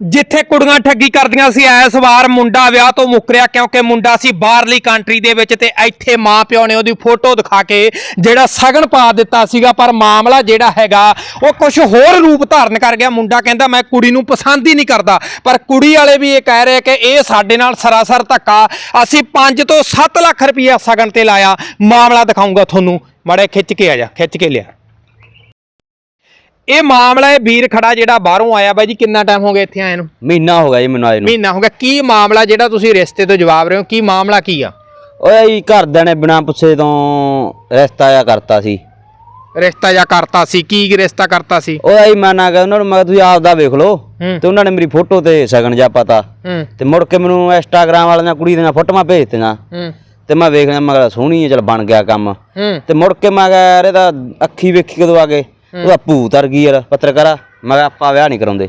ਜਿੱਥੇ ਕੁੜੀਆਂ ਠੱਗੀ ਕਰਦੀਆਂ ਸੀ, ਐਸ ਵਾਰ ਮੁੰਡਾ ਵਿਆਹ ਤੋਂ ਮੁੱਕਰਿਆ ਕਿਉਂਕਿ ਮੁੰਡਾ ਸੀ ਬਾਹਰਲੀ ਕੰਟਰੀ ਦੇ ਵਿੱਚ ਤੇ ਇੱਥੇ ਮਾਂ ਪਿਓ ਨੇ ਉਹਦੀ ਫੋਟੋ ਦਿਖਾ ਕੇ ਜਿਹੜਾ ਸਗਨ ਪਾ ਦਿੱਤਾ ਸੀਗਾ, ਪਰ ਮਾਮਲਾ ਜਿਹੜਾ ਹੈਗਾ, ਉਹ ਕੁਝ ਹੋਰ ਰੂਪ ਧਾਰਨ ਕਰ ਗਿਆ। ਮੁੰਡਾ ਕਹਿੰਦਾ, ਮੈਂ ਕੁੜੀ ਨੂੰ ਪਸੰਦ ਹੀ ਨਹੀਂ ਕਰਦਾ। ਪਰ ਕੁੜੀ ਵਾਲੇ ਵੀ ਇਹ ਕਹਿ ਰਹੇ ਕਿ ਇਹ ਸਾਡੇ ਨਾਲ ਸਰਾਸਰ ਧੱਕਾ। ਅਸੀਂ 5 ਤੋਂ 7 ਲੱਖ ਰੁਪਈਆ ਸਗਨ ਤੇ ਲਾਇਆ। ਮਾਮਲਾ ਦਿਖਾਉਂਗਾ ਤੁਹਾਨੂੰ। ਮਾੜੇ ਖਿੱਚ ਕੇ ਆ ਜਾ, ਖਿੱਚ ਕੇ ਲਿਆ। ਇਹ ਮਾਮਲਾ ਇਹ ਵੀਰ ਖੜਾ ਜਿਹੜਾ ਬਾਹਰੋਂ ਆਇਆ ਬਾਈ ਜੀ ਕਿੰਨਾ ਟਾਈਮ ਹੋ ਗਿਆ ਇੱਥੇ ਆਏ ਨੂੰ? ਮਹੀਨਾ ਹੋ ਗਿਆ ਜੀ ਮੈਨੂੰ ਆਏ ਨੂੰ। ਮਹੀਨਾ ਹੋ ਗਿਆ। ਕੀ ਮਾਮਲਾ ਜਿਹੜਾ ਤੁਸੀਂ ਰਿਸ਼ਤੇ ਤੋਂ ਜਵਾਬ ਰਹੇ ਹੋ? ਕੀ ਮਾਮਲਾ ਕੀ ਆ? ਓਏ ਜੀ ਘਰਦਿਆਂ ਨੇ ਬਿਨਾਂ ਪੁੱਛੇ ਤੋਂ ਰਿਸ਼ਤਾ ਜਾ ਕਰਤਾ ਸੀ। ਰਿਸ਼ਤਾ ਜਾਂ ਕਰਤਾ ਸੀ ਕੀ ਰਿਸ਼ਤਾ ਕਰਤਾ ਸੀ? ਓਏ ਜੀ ਮੈਂ ਨਾ ਕਿ ਉਹਨਾਂ ਨੂੰ ਮੈਂ ਕਿਹਾ ਤੁਸੀਂ ਆਪਦਾ ਵੇਖ ਲਓ। ਹੂੰ। ਤੇ ਉਹਨਾਂ ਨੇ ਮੇਰੀ ਫੋਟੋ ਤੇ ਸਗਨ ਜਾ ਪਤਾ। ਹੂੰ। ਤੇ ਮੁੜ ਕੇ ਮੈਨੂੰ ਇੰਸਟਾਗ੍ਰਾਮ ਵਾਲਿਆਂ ਕੁੜੀ ਦੀਆਂ ਫੋਟੋਆਂ ਭੇਜਤੀਆਂ ਹੂੰ। ਤੇ ਮੈਂ ਵੇਖ ਲਿਆ ਮੈਂ ਕਿਹਾ ਸੋਹਣੀ ਹੈ ਚਲ ਬਣ ਗਿਆ ਕੰਮ। ਹੂੰ। ਤੇ ਮੁੜ ਕੇ ਮੈਂ ਕਿਹਾ ਯਾਰ ਇਹਦਾ ਅੱਖੀ ਵੇਖੀ ਕਦੋਂ ਆ ਗਏ? ਉਹਦਾ ਭੂਤ ਅਰ ਗਈ ਯਾਰ ਪੱਤਰਕਾਰਾ ਮੈਂ ਕਿਹਾ ਆਪਾਂ ਵਿਆਹ ਨਹੀਂ ਕਰਾਉਂਦੇ।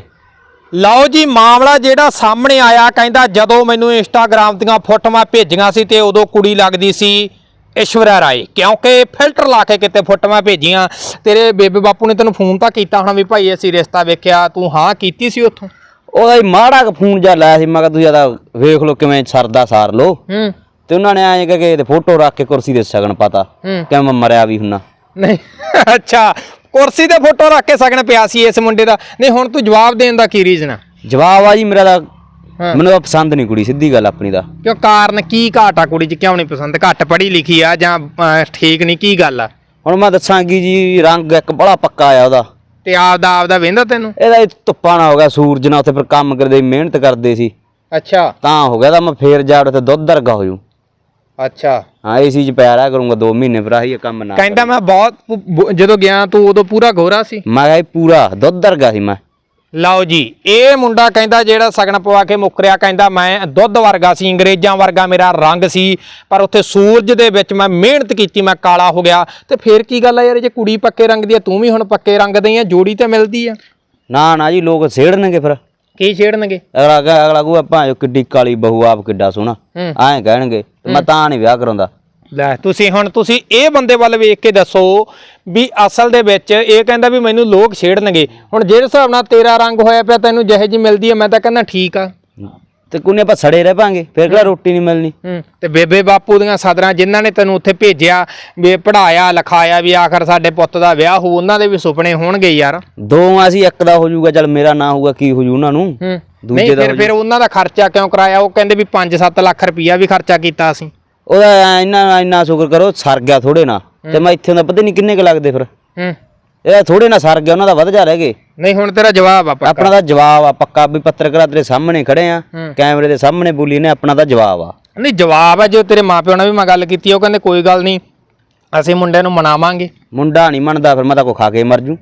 ਲਓ ਜੀ ਮਾਮਲਾ ਜਿਹੜਾ ਸਾਹਮਣੇ ਆਇਆ ਕਹਿੰਦਾ ਜਦੋਂ ਮੈਨੂੰ ਇੰਸਟਾਗ੍ਰਾਮ ਦੀਆਂ ਫੋਟੋਆਂ ਭੇਜੀਆਂ ਸੀ ਤੇ ਉਦੋਂ ਕੁੜੀ ਲੱਗਦੀ ਸੀ ਇਸ਼ਵਰਾ ਰਾਏ। ਕਿਉਂਕਿ ਫਿਲਟਰ ਲਾ ਕੇ ਕਿਤੇ ਫੋਟੋਆਂ ਭੇਜੀਆਂ। ਤੇਰੇ ਬੇਬੇ ਬਾਪੂ ਨੇ ਤੈਨੂੰ ਫੋਨ ਤਾਂ ਕੀਤਾ ਹੋਣਾ ਵੀ ਭਾਈ ਅਸੀਂ ਰਿਸ਼ਤਾ ਵੇਖਿਆ ਤੂੰ ਹਾਂ ਕੀਤੀ ਸੀ ਉੱਥੋਂ? ਉਹਦਾ ਹੀ ਮਾੜਾ ਕੁ ਫੋਨ ਜਾ ਲਾਇਆ ਸੀ ਮੈਂ ਕਿਹਾ ਤੁਸੀਂ ਆਦਾ ਵੇਖ ਲਓ ਕਿਵੇਂ ਸਰਦਾ ਸਾਰ ਲਓ। ਹੂੰ। ਤੇ ਉਹਨਾਂ ਨੇ ਐਂ ਕਿ ਤੇ ਫੋਟੋ ਰੱਖ ਕੇ ਕੁਰਸੀ ਦੇ ਸਗਨ ਪਤਾ। ਕਿ ਮੈਂ ਮਰਿਆ ਵੀ ਹੁੰਨਾ। ਨਹੀਂ ਅੱਛਾ ਕੁਰਸੀ ਤੇ ਫੋਟੋ ਰੱਖ ਕੇ ਸਗਣ ਪਿਆ ਸੀ ਇਸ ਮੁੰਡੇ ਦਾ। ਨਹੀਂ ਹੁਣ ਤੂੰ ਜਵਾਬ ਦੇਣ ਦਾ ਕੀ ਰੀਜ਼ਨ ਆ? ਜਵਾਬ ਆ ਜੀ ਮੇਰਾ ਦਾ ਹਾਂ। ਮੈਨੂੰ ਤਾਂ ਪਸੰਦ ਨਹੀਂ ਕੁੜੀ ਸਿੱਧੀ ਗੱਲ ਆਪਣੀ ਦਾ ਕਿਉਂ ਕਾਰਨ ਕੀ ਘਾਟ ਆ ਕੁੜੀ 'ਚ? ਕਿਉਂ ਨਹੀਂ ਪਸੰਦ? ਘੱਟ ਪੜ੍ਹੀ ਲਿਖੀ ਆ ਜਾਂ ਅਹ, ਠੀਕ ਨਹੀਂ? ਕੀ ਗੱਲ ਆ? ਹੁਣ ਮੈਂ ਦੱਸਾਂਗੀ ਜੀ ਰੰਗ ਇੱਕ ਬੜਾ ਪੱਕਾ ਆ ਉਹਦਾ। ਤੇ ਆਪਦਾ ਆਪਦਾ ਵੇਂਦਾ ਤੈਨੂੰ? ਇਹਦਾ ਇਹ ਧੁੱਪਾ ਨਾ ਹੋ ਗਿਆ ਸੂਰਜ ਨਾਲ ਉੱਥੇ ਫਿਰ ਕੰਮ ਕਰਦੇ ਮਿਹਨਤ ਕਰਦੇ ਸੀ। ਅੱਛਾ। ਤਾਂ ਹੋ ਗਿਆ ਤਾਂ ਮੈਂ ਫੇਰ ਜਾ ਉੱਥੇ ਦੁੱਧ ਦਰਗਾ ਹੋ ਜੂ ਅੱਛਾ। ਹਾਂ ਏਸੀ ਚ ਪਿਆ ਰਿਹਾ ਕਰੂੰਗਾ 2 ਮਹੀਨੇ ਆਹੀ ਇਹ ਕੰਮ ਨਾ ਕਹਿੰਦਾ ਮੈਂ ਬਹੁਤ ਬ- ਜਦੋਂ ਗਿਆ ਤੂੰ ਉਦੋਂ ਪੂਰਾ ਗੋਰਾ ਸੀ? ਮੈਂ ਕਿਹਾ ਇਹ ਪੂਰਾ ਦੁੱਧ ਦਰਗਾ ਸੀ ਮੈਂ। ਲਓ ਜੀ ਇਹ ਮੁੰਡਾ ਕਹਿੰਦਾ ਜਿਹੜਾ ਸਗਨ ਪਵਾ ਕੇ ਮੁੱਕਰਿਆ ਕਹਿੰਦਾ ਮੈਂ ਦੁੱਧ ਵਰਗਾ ਸੀ ਅੰਗਰੇਜ਼ਾਂ ਵਰਗਾ ਮੇਰਾ ਰੰਗ ਸੀ ਪਰ ਉੱਥੇ ਸੂਰਜ ਦੇ ਵਿੱਚ ਮੈਂ ਮਿਹਨਤ ਕੀਤੀ ਮੈਂ ਕਾਲਾ ਹੋ ਗਿਆ। ਤੇ ਫੇਰ ਕੀ ਗੱਲ ਆ ਯਾਰ ਜੇ ਕੁੜੀ ਪੱਕੇ ਰੰਗ ਦੀ ਆ ਤੂੰ ਵੀ ਹੁਣ ਪੱਕੇ ਰੰਗ ਦੀ ਆ ਜੋੜੀ ਤੇ ਮਿਲਦੀ ਆ। ਨਾ ਨਾ ਜੀ ਲੋਕ ਸੇੜਨਗੇ ਫਿਰ। ਕੀ ਛੇੜਨਗੇ? ਅਗਲਾ ਕਹੇ- ਅਗਲਾ ਕਹੂ ਆਪਾਂ ਜੋ ਕਿੱਡੀ ਕਾਲੀ ਬਹੂ ਆਪ ਕਿੱਡਾ ਸੋਹਣਾ। ਹੂੰ। ਐਂ ਕਹਿਣਗੇ ਤੇ ਮੈਂ ਤਾਂ ਨਹੀਂ ਵਿਆਹ ਕਰਾਉਂਦਾ। ਲੈ ਤੁਸੀਂ ਹੁਣ ਤੁਸੀਂ ਇਹ ਬੰਦੇ ਵੱਲ ਵੇਖ ਕੇ ਦੱਸੋ ਵੀ ਅਸਲ ਦੇ ਵਿੱਚ ਇਹ ਕਹਿੰਦਾ ਵੀ ਮੈਨੂੰ ਲੋਕ ਛੇੜਨਗੇ। ਹੁਣ ਜਿਹੜੇ ਹਿਸਾਬ ਨਾਲ ਤੇਰਾ ਰੰਗ ਹੋਇਆ ਪਿਆ ਤੈਨੂੰ ਜਿਹੇ ਜੀ ਮਿਲਦੀ ਹੈ ਮੈਂ ਤਾਂ ਕਹਿੰਦਾ ਠੀਕ ਆ। ਤੇ ਕੁਨੇ ਆਪਾਂ ਸੜੇ ਰਹਿ ਪਾਂਗੇ ਫਿਰ ਕਿਹੜਾ ਰੋਟੀ ਨਹੀਂ ਮਿਲਣੀ? ਤੇ ਬੇਬੇ ਬਾਪੂ ਦੀਆਂ ਸਦਰਾਂ ਜਿਨ੍ਹਾਂ ਨੇ ਤੈਨੂੰ ਉੱਥੇ ਭੇਜਿਆ ਵੀ ਪੜਾਇਆ ਲਿਖਾਇਆ ਵੀ ਆਖਰ ਸਾਡੇ ਪੁੱਤ ਦਾ ਵਿਆਹ ਹੋ ਉਹਨਾਂ ਦੇ ਵੀ ਸੁਪਨੇ ਹੋਣਗੇ ਯਾਰ। ਦੋ ਆ ਸੀ ਇੱਕ ਦਾ ਹੋ ਜਾਊਗਾ ਚਲ ਮੇਰਾ ਨਾ ਹੋਊਗਾ ਕੀ ਹੋ ਜੂ ਉਹਨਾਂ ਨੂੰ? ਦੂਜੇ ਨਹੀਂ ਦਾ ਫਿਰ ਫਿਰ ਉਹਨਾਂ ਦਾ ਖਰਚਾ ਕਿਉਂ ਕਰਾਇਆ? ਉਹ ਕਹਿੰਦੇ ਵੀ 5-7 ਲੱਖ ਰੁਪਈਆ ਵੀ ਖਰਚਾ ਕੀਤਾ ਅਸੀਂ। ਉਹਦਾ ਇੰਨਾ ਇੰਨਾ ਸ਼ੁਕਰ ਕਰੋ ਸਰ ਗਿਆ ਥੋੜੇ ਨਾ ਤੇ ਮੈਂ ਇੱਥੇ ਦਾ ਪਤਾ ਨਹੀਂ ਕਿੰਨੇ ਕ ਲੱਗਦੇ ਫਿਰ। ਹੂੰ। ਇਹਦਾ ਥੋੜੇ ਨਾ ਸਰ ਗਿਆ ਉਹਨਾਂ ਦਾ ਵੱਧ ਜਾ ਰਹਿ ਗਏ। ਨਹੀਂ ਹੁਣ ਤੇਰਾ ਜਵਾਬ ਆ ਪੱਕਾ। ਆਪਣਾ ਤਾਂ ਜਵਾਬ ਆ ਪੱਕਾ ਵੀ ਪੱਤਰਕਾਰ ਤੇਰੇ ਸਾਹਮਣੇ ਖੜੇ ਆ। ਕੈਮਰੇ ਦੇ ਸਾਹਮਣੇ ਬੋਲੀ ਨੇ ਆਪਣਾ ਤਾਂ ਜਵਾਬ ਆ। ਨਹੀਂ ਜਵਾਬ ਹੈ ਜੋ ਤੇਰੇ ਮਾਪਿਆਂ ਨਾਲ ਵੀ ਮੈਂ ਗੱਲ ਕੀਤੀ ਉਹ ਕਹਿੰਦੇ ਕੋਈ ਗੱਲ ਨਹੀਂ ਅਸੀਂ ਮੁੰਡੇ ਨੂੰ ਮਨਾਵਾਂਗੇ। ਮੁੰਡਾ ਨਹੀਂ ਮੰਨਦਾ ਫਿਰ ਮੈਂ ਤਾਂ ਕੋ ਖਾ ਕੇ ਮਰ ਜੂ।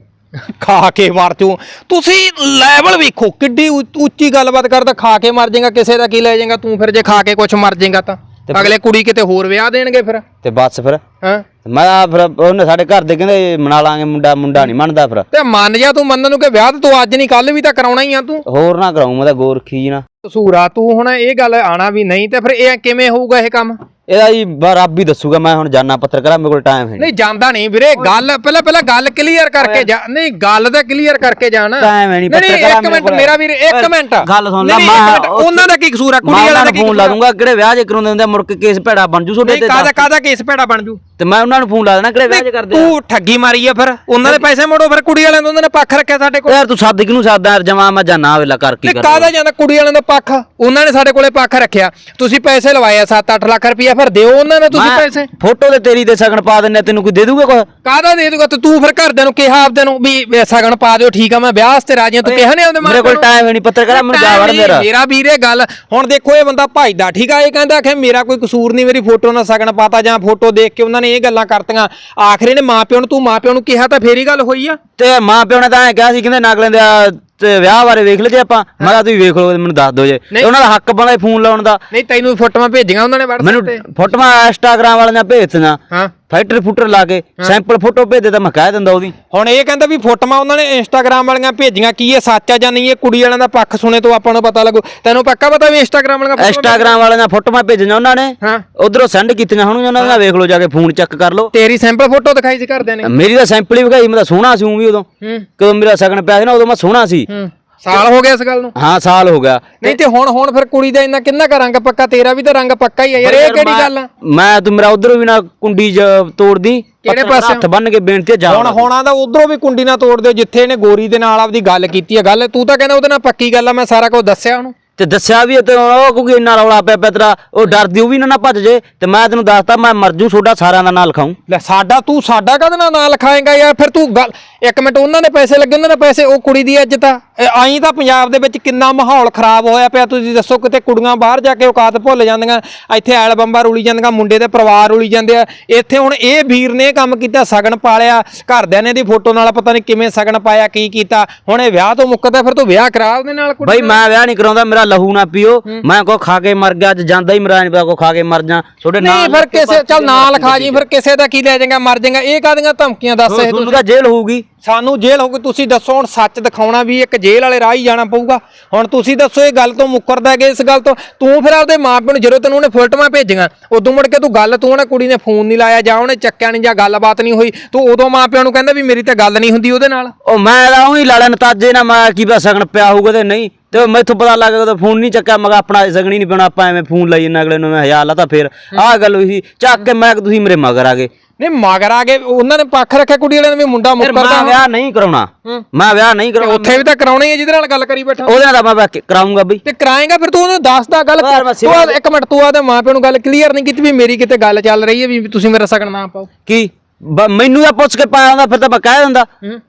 ਖਾ ਕੇ ਮਰ ਤੂੰ ਤੁਸੀਂ ਲੈਵਲ ਵੇਖੋ ਕਿੱਡੀ ਉੱਚੀ ਗੱਲਬਾਤ ਕਰਦਾ ਖਾ ਕੇ ਮਰ ਜਾਏਗਾ ਕਿਸੇ ਦਾ ਕੀ ਲੈ ਜਾਏਗਾ ਤੂੰ ਫਿਰ ਜੇ ਖਾ ਕੇ ਕੁਝ ਮਰ ਜਾਏਗਾ ਤਾਂ। ਅਗਲੇ ਕੁੜੀ ਕਿਤੇ ਹੋਰ ਵਿਆਹ ਦੇਣਗੇ ਫਿਰ? ਤੇ ਬਸ ਫਿਰ। ਹਾਂ? ਮੈਂ ਆ ਫਿਰ ਉਹਨੇ ਸਾਡੇ ਘਰ ਦੇ ਕਹਿੰਦੇ ਮਨਾ ਲਾਂਗੇ ਮੁੰਡਾ ਮੁੰਡਾ ਨਹੀਂ ਮੰਨਦਾ ਫਿਰ। ਤੇ ਮੰਨ ਜਾ ਤੂੰ ਮੰਨਣ ਨੂੰ ਕਿ ਵਿਆਹ ਤਾਂ ਤੂੰ ਅੱਜ ਨਹੀਂ ਕੱਲ ਵੀ ਤਾਂ ਕਰਾਉਣਾ ਹੀ ਆ ਤੂੰ। ਹੋਰ ਨਾ ਕਰਾਉਂ ਮੈਂ ਤਾਂ ਗੋਰਖੀ ਜੀ ਨਾ। ਕਸੂਰਾ ਤੂੰ ਹੁਣ ਇਹ ਗੱਲ ਆਣਾ ਵੀ ਨਹੀਂ ਤੇ ਫਿਰ ਇਹ ਕਿਵੇਂ ਹੋਊਗਾ ਇਹ ਕੰਮ? ਇਹਦਾ ਜੀ ਬ- ਰੱਬ ਹੀ ਦੱਸੂਗਾ ਮੈਂ ਹੁਣ ਜਾਣਾ ਪੱਤਰਕਾਰ ਮੇਰੇ ਕੋਲ ਟਾਈਮ ਹੈ ਨਹੀਂ ਨਹੀਂ ਜਾਂਦਾ ਨਹੀਂ ਵੀਰੇ ਗੱਲ ਪਹਿਲਾਂ ਪਹਿਲਾਂ ਗੱਲ ਕਲੀਅਰ ਕਰਕੇ ਜਾ ਨਹੀਂ ਗੱਲ ਤਾਂ ਕਲੀਅਰ ਕਰਕੇ ਜਾਣਾ Time ਹੈ ਨਹੀਂ, ਪੱਤਰਕਾਰ ਇੱਕ ਮੇਰੇ ਮਿੰਟ ਕੋਲ। ਮੇਰਾ ਵੀਰ ਇੱਕ ਓਏ, ਮਿੰਟ। ਗੱਲ ਸੁਣ ਲੈ, ਨਹੀਂ, ਨਹੀਂ, ਇੱਕ ਮੈਂ ਉਹਨਾਂ ਦਾ ਕੀ ਕਸੂਰ ਆ? ਕੁੜੀ ਵਾਲਾ ਦਾ ਨੂੰ ਕੀ ਫੋਨ ਲਾ? ਦੂੰਗਾ ਕਿਹੜੇ ਵਿਆਹ ਜੇ ਕਰਾਉਂਦੇ ਹੁੰਦੇ ਆ, ਮੁੜ ਕੇ ਕੇਸ ਭੈੜਾ ਬਣ ਜੂ ਤੁਹਾਡੇ ਤੇ ਕਾਦਾ ਕਾਦਾ ਕੇਸ ਭੈੜਾ ਬਣ ਜੂ? ਤੇ ਮੈਂ ਉਹਨਾਂ ਨੂੰ ਫੋਨ ਲਾ ਦੇਣਾ ਕਿਹੜੇ ਵਿਆਹ ਜੇ ਕਰਦੇ ਆ? ਤੂੰ ਠੱਗੀ ਮਾਰੀ ਆ ਫਿਰ। ਉਹਨਾਂ ਦੇ ਪੈਸੇ ਮੋੜੋ ਫਿਰ ਕੁੜੀ ਵਾਲਿਆਂ ਤੋਂ ਉਹਨਾਂ ਨੇ ਪੱਖ ਰੱਖਿਆ ਸਾਡੇ ਕੋਲ। ਯਾਰ ਤੂੰ ਸੱਦ ਕਿਹਨੂੰ ਸੱਦਦਾ ਯਾਰ ਜਮਾ ਮੈਂ ਜਾਣਾ ਵੇਲਾ ਕਰ ਕੀ ਤੇ ਕਰ ਕਾਦਾ ਜਾਂਦਾ ਕੁੜੀ ਵਾਲਿਆਂ ਦਾ ਪੱਖ? ਉਹਨਾਂ ਨੇ ਸਾਡੇ ਕੋਲੇ ਪੱਖ ਰੱਖਿਆ। ਤੁਸੀਂ ਪੈਸੇ ਲਵਾਏ ਆ 7-8 ਲੱਖ ਰੁਪਇਆ ਫਿਰ ਦਿਓ ਉਹਨਾਂ ਨੇ ਤੁਸੀਂ ਪੈਸੇ। ਫੋਟੋ ਤੇ ਤੇਰੀ ਤੇ ਸਗਣ ਪਾ ਦਿੰਨੇ ਤੈਨੂੰ ਕੋਈ ਦੇ ਦੂਗਾ ਕੁਛ? ਕਾਦਾ ਦੇ ਦੂਗਾ? ਤੇ ਤੂੰ ਫਿਰ ਘਰਦਿਆਂ ਨੂੰ ਕਿਹਾ ਆਪਦਿਆਂ ਨੂੰ ਵੀ ਸਗਨ ਪਾ ਦਿਓ ਠੀਕ ਆ ਮੈਂ ਵਿਆਹ ਵਾਸਤੇ ਰਾਜੀ ਤੂੰ ਕਿਹਾ ਨਹੀਂ ਆਉਂਦੇ ਮੇਰੇ ਕੋਲ ਟਾਈਮ ਨਹੀਂ ਪੱਤਰਕਾਰ ਮੈਨੂੰ ਜਾ ਵੜ ਮੇਰਾ ਮੇਰਾ ਵੀਰੇ ਗੱਲ। ਹੁਣ ਦੇਖੋ ਇਹ ਬੰਦਾ ਭਜਦਾ ਠੀਕ ਆ ਇਹ ਕਹਿੰਦਾ ਕਿ ਮੇਰਾ ਕੋਈ ਕਸੂਰ ਨਹੀਂ ਮੇਰੀ ਫੋਟੋ ਨਾਲ ਸਗਨ ਪਾਤਾ ਜਾਂ ਫੋਟੋ ਦੇਖ ਕੇ ਉਹਨਾਂ ਨੇ ਇਹ ਗੱਲਾਂ ਕਰਤੀਆਂ। ਆਖਰੀ ਨੇ ਮਾਪਿਓ ਨੂੰ ਤੂੰ ਮਾਪਿਓ ਨੂੰ ਕਿਹਾ ਤਾਂ ਫੇਰ ਹੀ ਗੱਲ ਹੋਈ ਆ। ਤੇ ਮਾਂ ਪਿਓ ਨੇ ਤਾਂ ਐ ਕਿਹਾ ਸੀ ਕਹਿੰਦੇ ਨਗ ਲੈਂਦੇ ਆ ਤੇ ਵਿਆਹ ਬਾਰੇ ਵੇਖ ਲਈਏ ਆਪਾਂ ਮੈਂ ਕਿਹਾ ਤੁਸੀਂ ਵੇਖ ਲਓ ਮੈਨੂੰ ਦੱਸ ਦਿਓ ਜੇ। ਤੇ ਉਹਨਾਂ ਦਾ ਹੱਕ ਬਣਦਾ ਫੋਨ ਲਾਉਣ ਦਾ। ਨਹੀਂ ਤੈਨੂੰ ਫੋਟੋਆਂ ਭੇਜੀਆਂ ਉਹਨਾਂ ਨੇ ਮੈਨੂੰ WhatsApp ਤੇ। ਫੋਟੋਆਂ ਇੰਸਟਾਗ੍ਰਾਮ ਵਾਲਿਆਂ ਭੇਜਤੀਆਂ। ਹਾਂ। ਫਾਈਟਰ ਫੁੱਟਰ ਲਾ ਕੇ ਸੈਂਪਲ ਫੋਟੋ ਭੇਜ ਦੇ ਤਾਂ ਮੈਂ ਕਹਿ ਦਿੰਦਾ ਉਹਦੀ। ਹੁਣ ਇਹ ਕਹਿੰਦਾ ਵੀ ਫੋਟੋਆਂ ਉਹਨਾਂ ਨੇ ਇੰਸਟਾਗ੍ਰਾਮ ਵਾਲੀਆਂ ਭੇਜੀਆਂ ਕੀ ਇਹ ਸੱਚ ਆ ਜਾਂ ਨਹੀਂ ਇਹ ਕੁੜੀ ਵਾਲਿਆਂ ਦਾ ਪੱਖ ਸੁਣੇ ਤੋਂ ਆਪਾਂ ਨੂੰ ਪਤਾ ਲੱਗੂ। ਤੈਨੂੰ ਪੱਕਾ ਪਤਾ ਵੀ ਇੰਸਟਾਗ੍ਰਾਮ ਵਾਲੀਆਂ photos- ਇੰਸਟਾਗ੍ਰਾਮ ਵਾਲਿਆਂ ਫੋਟੋਆਂ ਭੇਜੀਆਂ ਉਹਨਾਂ ਨੇ। ਹਾਂ। ਉਧਰੋਂ ਸੈਂਡ ਕੀਤੀਆਂ ਹੁਣ ਉਹਨਾਂ ਦਾ ਵੇਖ ਲਓ ਜਾ ਕੇ ਫੋਨ ਚੈੱਕ ਕਰ ਲਓ। ਤੇਰੀ ਸੈਂਪਲ ਫੋਟੋ ਦਿਖਾਈ ਸੀ ਘਰਦਿਆਂ ਨੇ। ਮੇਰੀ ਤਾਂ ਸੈਂਪਲ ਹੀ ਵਿਖਾਈ ਮੈਂ ਤਾਂ ਸੋਹਣਾ ਸੀ ਊਂ ਵੀ ਉਦੋਂ। ਹੂੰ। ਕਦੋਂ ਮੇਰਾ ਸਗਨ ਪਿਆ ਸੀ ਨਾ ਉਦੋਂ ਮੈਂ ਸੋਹਣਾ ਸੀ। ਹੂੰ। ਸਾਲ ਹੋ ਗਿਆ ਇਸ ਗੱਲ ਨੂੰ? ਹਾਂ ਸਾਲ ਹੋ ਗਿਆ। ਨਹੀਂ ਤੇ ਹੁਣ ਹੁਣ ਫਿਰ ਕੁੜੀ ਦਾ ਇੰਨਾ ਕਿੰਨਾ ਕੁ ਰੰਗ ਪੱਕਾ? ਤੇਰਾ ਵੀ ਤਾਂ ਰੰਗ ਪੱਕਾ ਹੀ ਆ ਯਾਰ ਇਹ ਕਿਹੜੀ ਗੱਲ ਆ? ਮੈਂ ਤੂੰ ਮੇਰਾ ਉਧਰੋਂ ਵੀ ਨਾ ਕੁੰਡੀ ਜ ਤੋੜਦੀ ਕਿਹੜੇ ਪਾਸਿਓਂ? ਹੱਥ ਬੰਨ ਕੇ ਬੇਨਤੀ ਜਾ ਹੁਣ ਹੋਣਾ ਦਾ ਉਧਰੋਂ ਵੀ ਕੁੰਡੀ ਨਾ ਤੋੜ ਦਿਓ ਜਿੱਥੇ ਇਹਨੇ ਗੋਰੀ ਦੇ ਨਾਲ ਆਪਦੀ ਗੱਲ ਕੀਤੀ ਆ। ਗੱਲ ਤੂੰ ਤਾਂ ਕਹਿੰਦਾ ਉਹਦੇ ਨਾਲ ਪੱਕੀ ਗੱਲ ਆ ਮੈਂ ਸਾਰਾ ਕੁਝ ਦੱਸਿਆ ਉਹਨੂੰ। ਤੇ ਦੱਸਿਆ ਵੀ ਤੇ ਉਹ ਕਿਉਂਕਿ ਇੰਨਾ ਰੌਲਾ ਪਿਆ ਪਿਆ ਤੇਰਾ ਉਹ ਡਰਦੀ ਉਹ ਵੀ ਨਾ ਨਾ ਭੱਜ ਜੇ ਤੇ ਮੈਂ ਤੈਨੂੰ ਦੱਸਤਾ ਮੈਂ ਮਰ ਜੂ ਛੋਡਾ ਸਾਰਿਆਂ ਦਾ ਨਾਂ ਲਿਖਾਉਂ ਲੈ ਸਾਡਾ ਤੂੰ ਸਾਡਾ ਕਦੇ ਨਾਲ ਨਾਂ ਲਿਖਾਏਗਾ ਯਾਰ? ਫਿਰ ਤੂੰ ਗੱਲ ਇੱਕ ਮਿੰਟ ਉਹਨਾਂ ਦੇ ਪੈਸੇ ਲੱਗੇ ਉਹਨਾਂ ਦੇ ਪੈਸੇ ਉਹ ਕੁੜੀ ਦੀ ਇੱਜ਼ਤ ਆ। ਆਈ ਤਾਂ ਪੰਜਾਬ ਦੇ ਵਿੱਚ ਕਿੰਨਾ ਮਾਹੌਲ ਖਰਾਬ ਹੋਇਆ ਪਿਆ ਤੁਸੀਂ ਦੱਸੋ ਕਿਤੇ ਕੁੜੀਆਂ ਬਾਹਰ ਜਾ ਕੇ ਔਕਾਤ ਭੁੱਲ ਜਾਂਦੀਆਂ ਇੱਥੇ ਐਲਬੰਬਾਂ ਰੁਲੀ ਜਾਂਦੀਆਂ ਮੁੰਡੇ ਦੇ ਪਰਿਵਾਰ ਰੁਲੀ ਜਾਂਦੇ ਆ। ਇੱਥੇ ਹੁਣ ਇਹ ਵੀਰ ਨੇ ਕੰਮ ਕੀਤਾ ਸਗਨ ਪਾਲਿਆ ਘਰਦਿਆਂ ਨੇ ਦੀ ਫੋਟੋ ਨਾਲ ਪਤਾ ਨਹੀਂ ਕਿਵੇਂ ਸਗਨ ਪਾਇਆ ਕੀ ਕੀਤਾ। ਹੁਣ ਇਹ ਵਿਆਹ ਤੋਂ ਮੁੱਕਦਾ ਫਿਰ ਤੂੰ ਵਿਆਹ ਕਰਾ ਉਹਦੇ ਨਾਲ ਕੁੜੀ ਬਈ ਮੈਂ ਵਿਆਹ ਨਹੀਂ ਕਰਾਉਂਦਾ ਮੇਰਾ ਲਹੂ ਨਾ ਪੀਓ। ਮੈਂ ਕੋ ਖਾ ਕੇ ਮਰ ਗਿਆ ਅੱਜ ਜਾਂਦਾ ਹੀ ਮੇਰਾ ਪਤਾ ਕੋ ਖਾ ਕੇ ਮਰ ਜਾ। ਛੋਡੇ ਨਹੀਂ ਫਿਰ ਕਿਸੇ ਚੱਲ ਨਾਂ ਲਿਖਾ ਜੀ ਫਿਰ ਕਿਸੇ ਦਾ ਕੀ ਲੈ ਜਾਏਗਾ ਮਰ ਜਾਏਗਾ। ਇਹ ਕਾਦੀਆਂ ਧਮਕੀਆਂ ਦੱਸ ਇਹ ਤੁਹਾਨੂੰ ਤਾਂ ਜੇਲ੍ਹ ਹੋਊਗੀ। ਸਾਨੂੰ ਜੇਲ੍ਹ ਹੋਊਗੀ ਤੁਸੀਂ ਦੱਸੋ ਹੁਣ ਸੱਚ ਦਿਖਾਉਣਾ ਵੀ ਇੱਕ ਜੇਲ੍ਹ ਵਾਲੇ ਰਾਹ ਹੀ ਜਾਣਾ ਪਊਗਾ। ਹੁਣ ਤੁਸੀਂ ਦੱਸੋ ਇਹ ਗੱਲ ਤੋਂ ਮੁੱਕਰਦਾ ਹੈਗੇ ਇਸ ਗੱਲ ਤੋਂ। ਤੂੰ ਫਿਰ ਆਪਦੇ ਮਾਪਿਆਂ ਨੂੰ ਜਦੋਂ ਤੈਨੂੰ ਉਹਨੇ ਫੋਟੋਆਂ ਭੇਜੀਆਂ। ਉਦੋਂ ਮੁੜ ਕੇ ਤੂੰ ਗੱਲ ਤੂੰ ਉਹਨੇ ਕੁੜੀ ਨੇ ਫੋਨ ਨਹੀਂ ਲਾਇਆ ਜਾਂ ਉਹਨੇ ਚੱਕਿਆ ਨਹੀਂ ਜਾਂ ਗੱਲਬਾਤ ਨਹੀਂ ਹੋਈ। ਤੂੰ ਉਦੋਂ ਮਾਪਿਆਂ ਨੂੰ ਕਹਿੰਦਾ ਵੀ ਮੇਰੀ ਤਾਂ ਗੱਲ ਨਹੀਂ ਹੁੰਦੀ ਉਹਦੇ ਨਾਲ। ਉਹ ਮੈਂ ਤਾਂ ਉਹੀ ਲਾਲਾ ਨਤਾਜੇ ਨਾ ਮੈਂ ਕੀ ਪਤਾ ਸਗਣ ਪਿਆ ਹੋਊਗਾ ਤੇ ਨਹੀਂ। ਤੇ ਮੈਥੋਂ ਪਤਾ ਲੱਗ ਗਿਆ ਤਾਂ ਫੋਨ ਨਹੀਂ ਚੱਕਿਆ ਮੈਂ ਕਿਹਾ ਆਪਣਾ ਸਗਣੀ ਨਹੀਂ ਪੈਣਾ ਆਪਾਂ ਐਵੇਂ ਫੋਨ ਲਾਈ ਜੰਨਾ ਅਗਲੇ ਨੂੰ ਮੈਂ ਹਜ਼ਾਰ ਲਾਤਾ ਫੇਰ। ਆਹ ਗੱਲ ਹੋਈ ਸੀ ਚੱਕ ਕੇ ਮੈਂ ਕਿ ਤੁਸੀਂ ਮੇਰੇ ਮਗਰ ਆ ਗਏ। ਨਹੀਂ ਮਗਰ ਆ ਕੇ ਉਹਨਾਂ ਨੇ ਪੱਖ ਰੱਖਿਆ ਕੁੜੀ ਵਾਲਿਆਂ ਨੇ ਵੀ ਮੁੰਡਾ ਫਿਰ ਮੁੱਕਰਦਾ ਮੈਂ ਵਿਆਹ ਨਹੀਂ ਕਰਾਉਣਾ। ਮੈਂ ਵਿਆਹ ਨਹੀਂ ਕਰਾਉਣਾ। ਉੱਥੇ ਵੀ ਤਾਂ ਕਰਾਉਣਾ ਹੀ ਜਿਹਦੇ ਨਾਲ ਗੱਲ ਕਰੀ ਬੈਠਾ। ਉਹਦੇ ਨਾਲ ਮੈਂ ਵਿਆਹ ਕਰਾਉਂਗਾ ਬਈ। ਤੇ ਕਰਾਏਗਾ ਫਿਰ ਤੂੰ ਉਹਨੂੰ ਦੱਸਦਾ ਗੱਲ। ਯਾਰ ਮੈਂ ਤੂੰ ਆ- ਇੱਕ ਮਿੰਟ ਤੂੰ ਆਦੇ ਮਾਪਿਆਂ ਨੂੰ ਗੱਲ ਕਲੀਅਰ ਨਹੀਂ ਕੀਤੀ ਵੀ ਮੇਰੀ ਕਿਤੇ ਗੱਲ ਚੱਲ ਰਹੀ ਹੈ ਵੀ ਤੁਸੀਂ ਮੇਰਾ ਸਗਨ ਨਾ ਪਾਓ। ਕੀ? ਬ- ਮੈਨੂੰ ਤਾਂ ਪੁੱਛ ਕੇ ਪਾਇਆ ਹੁੰਦਾ ਫਿਰ ਤਾਂ ਮੈਂ ਕਹਿ ਦਿੰਦਾ।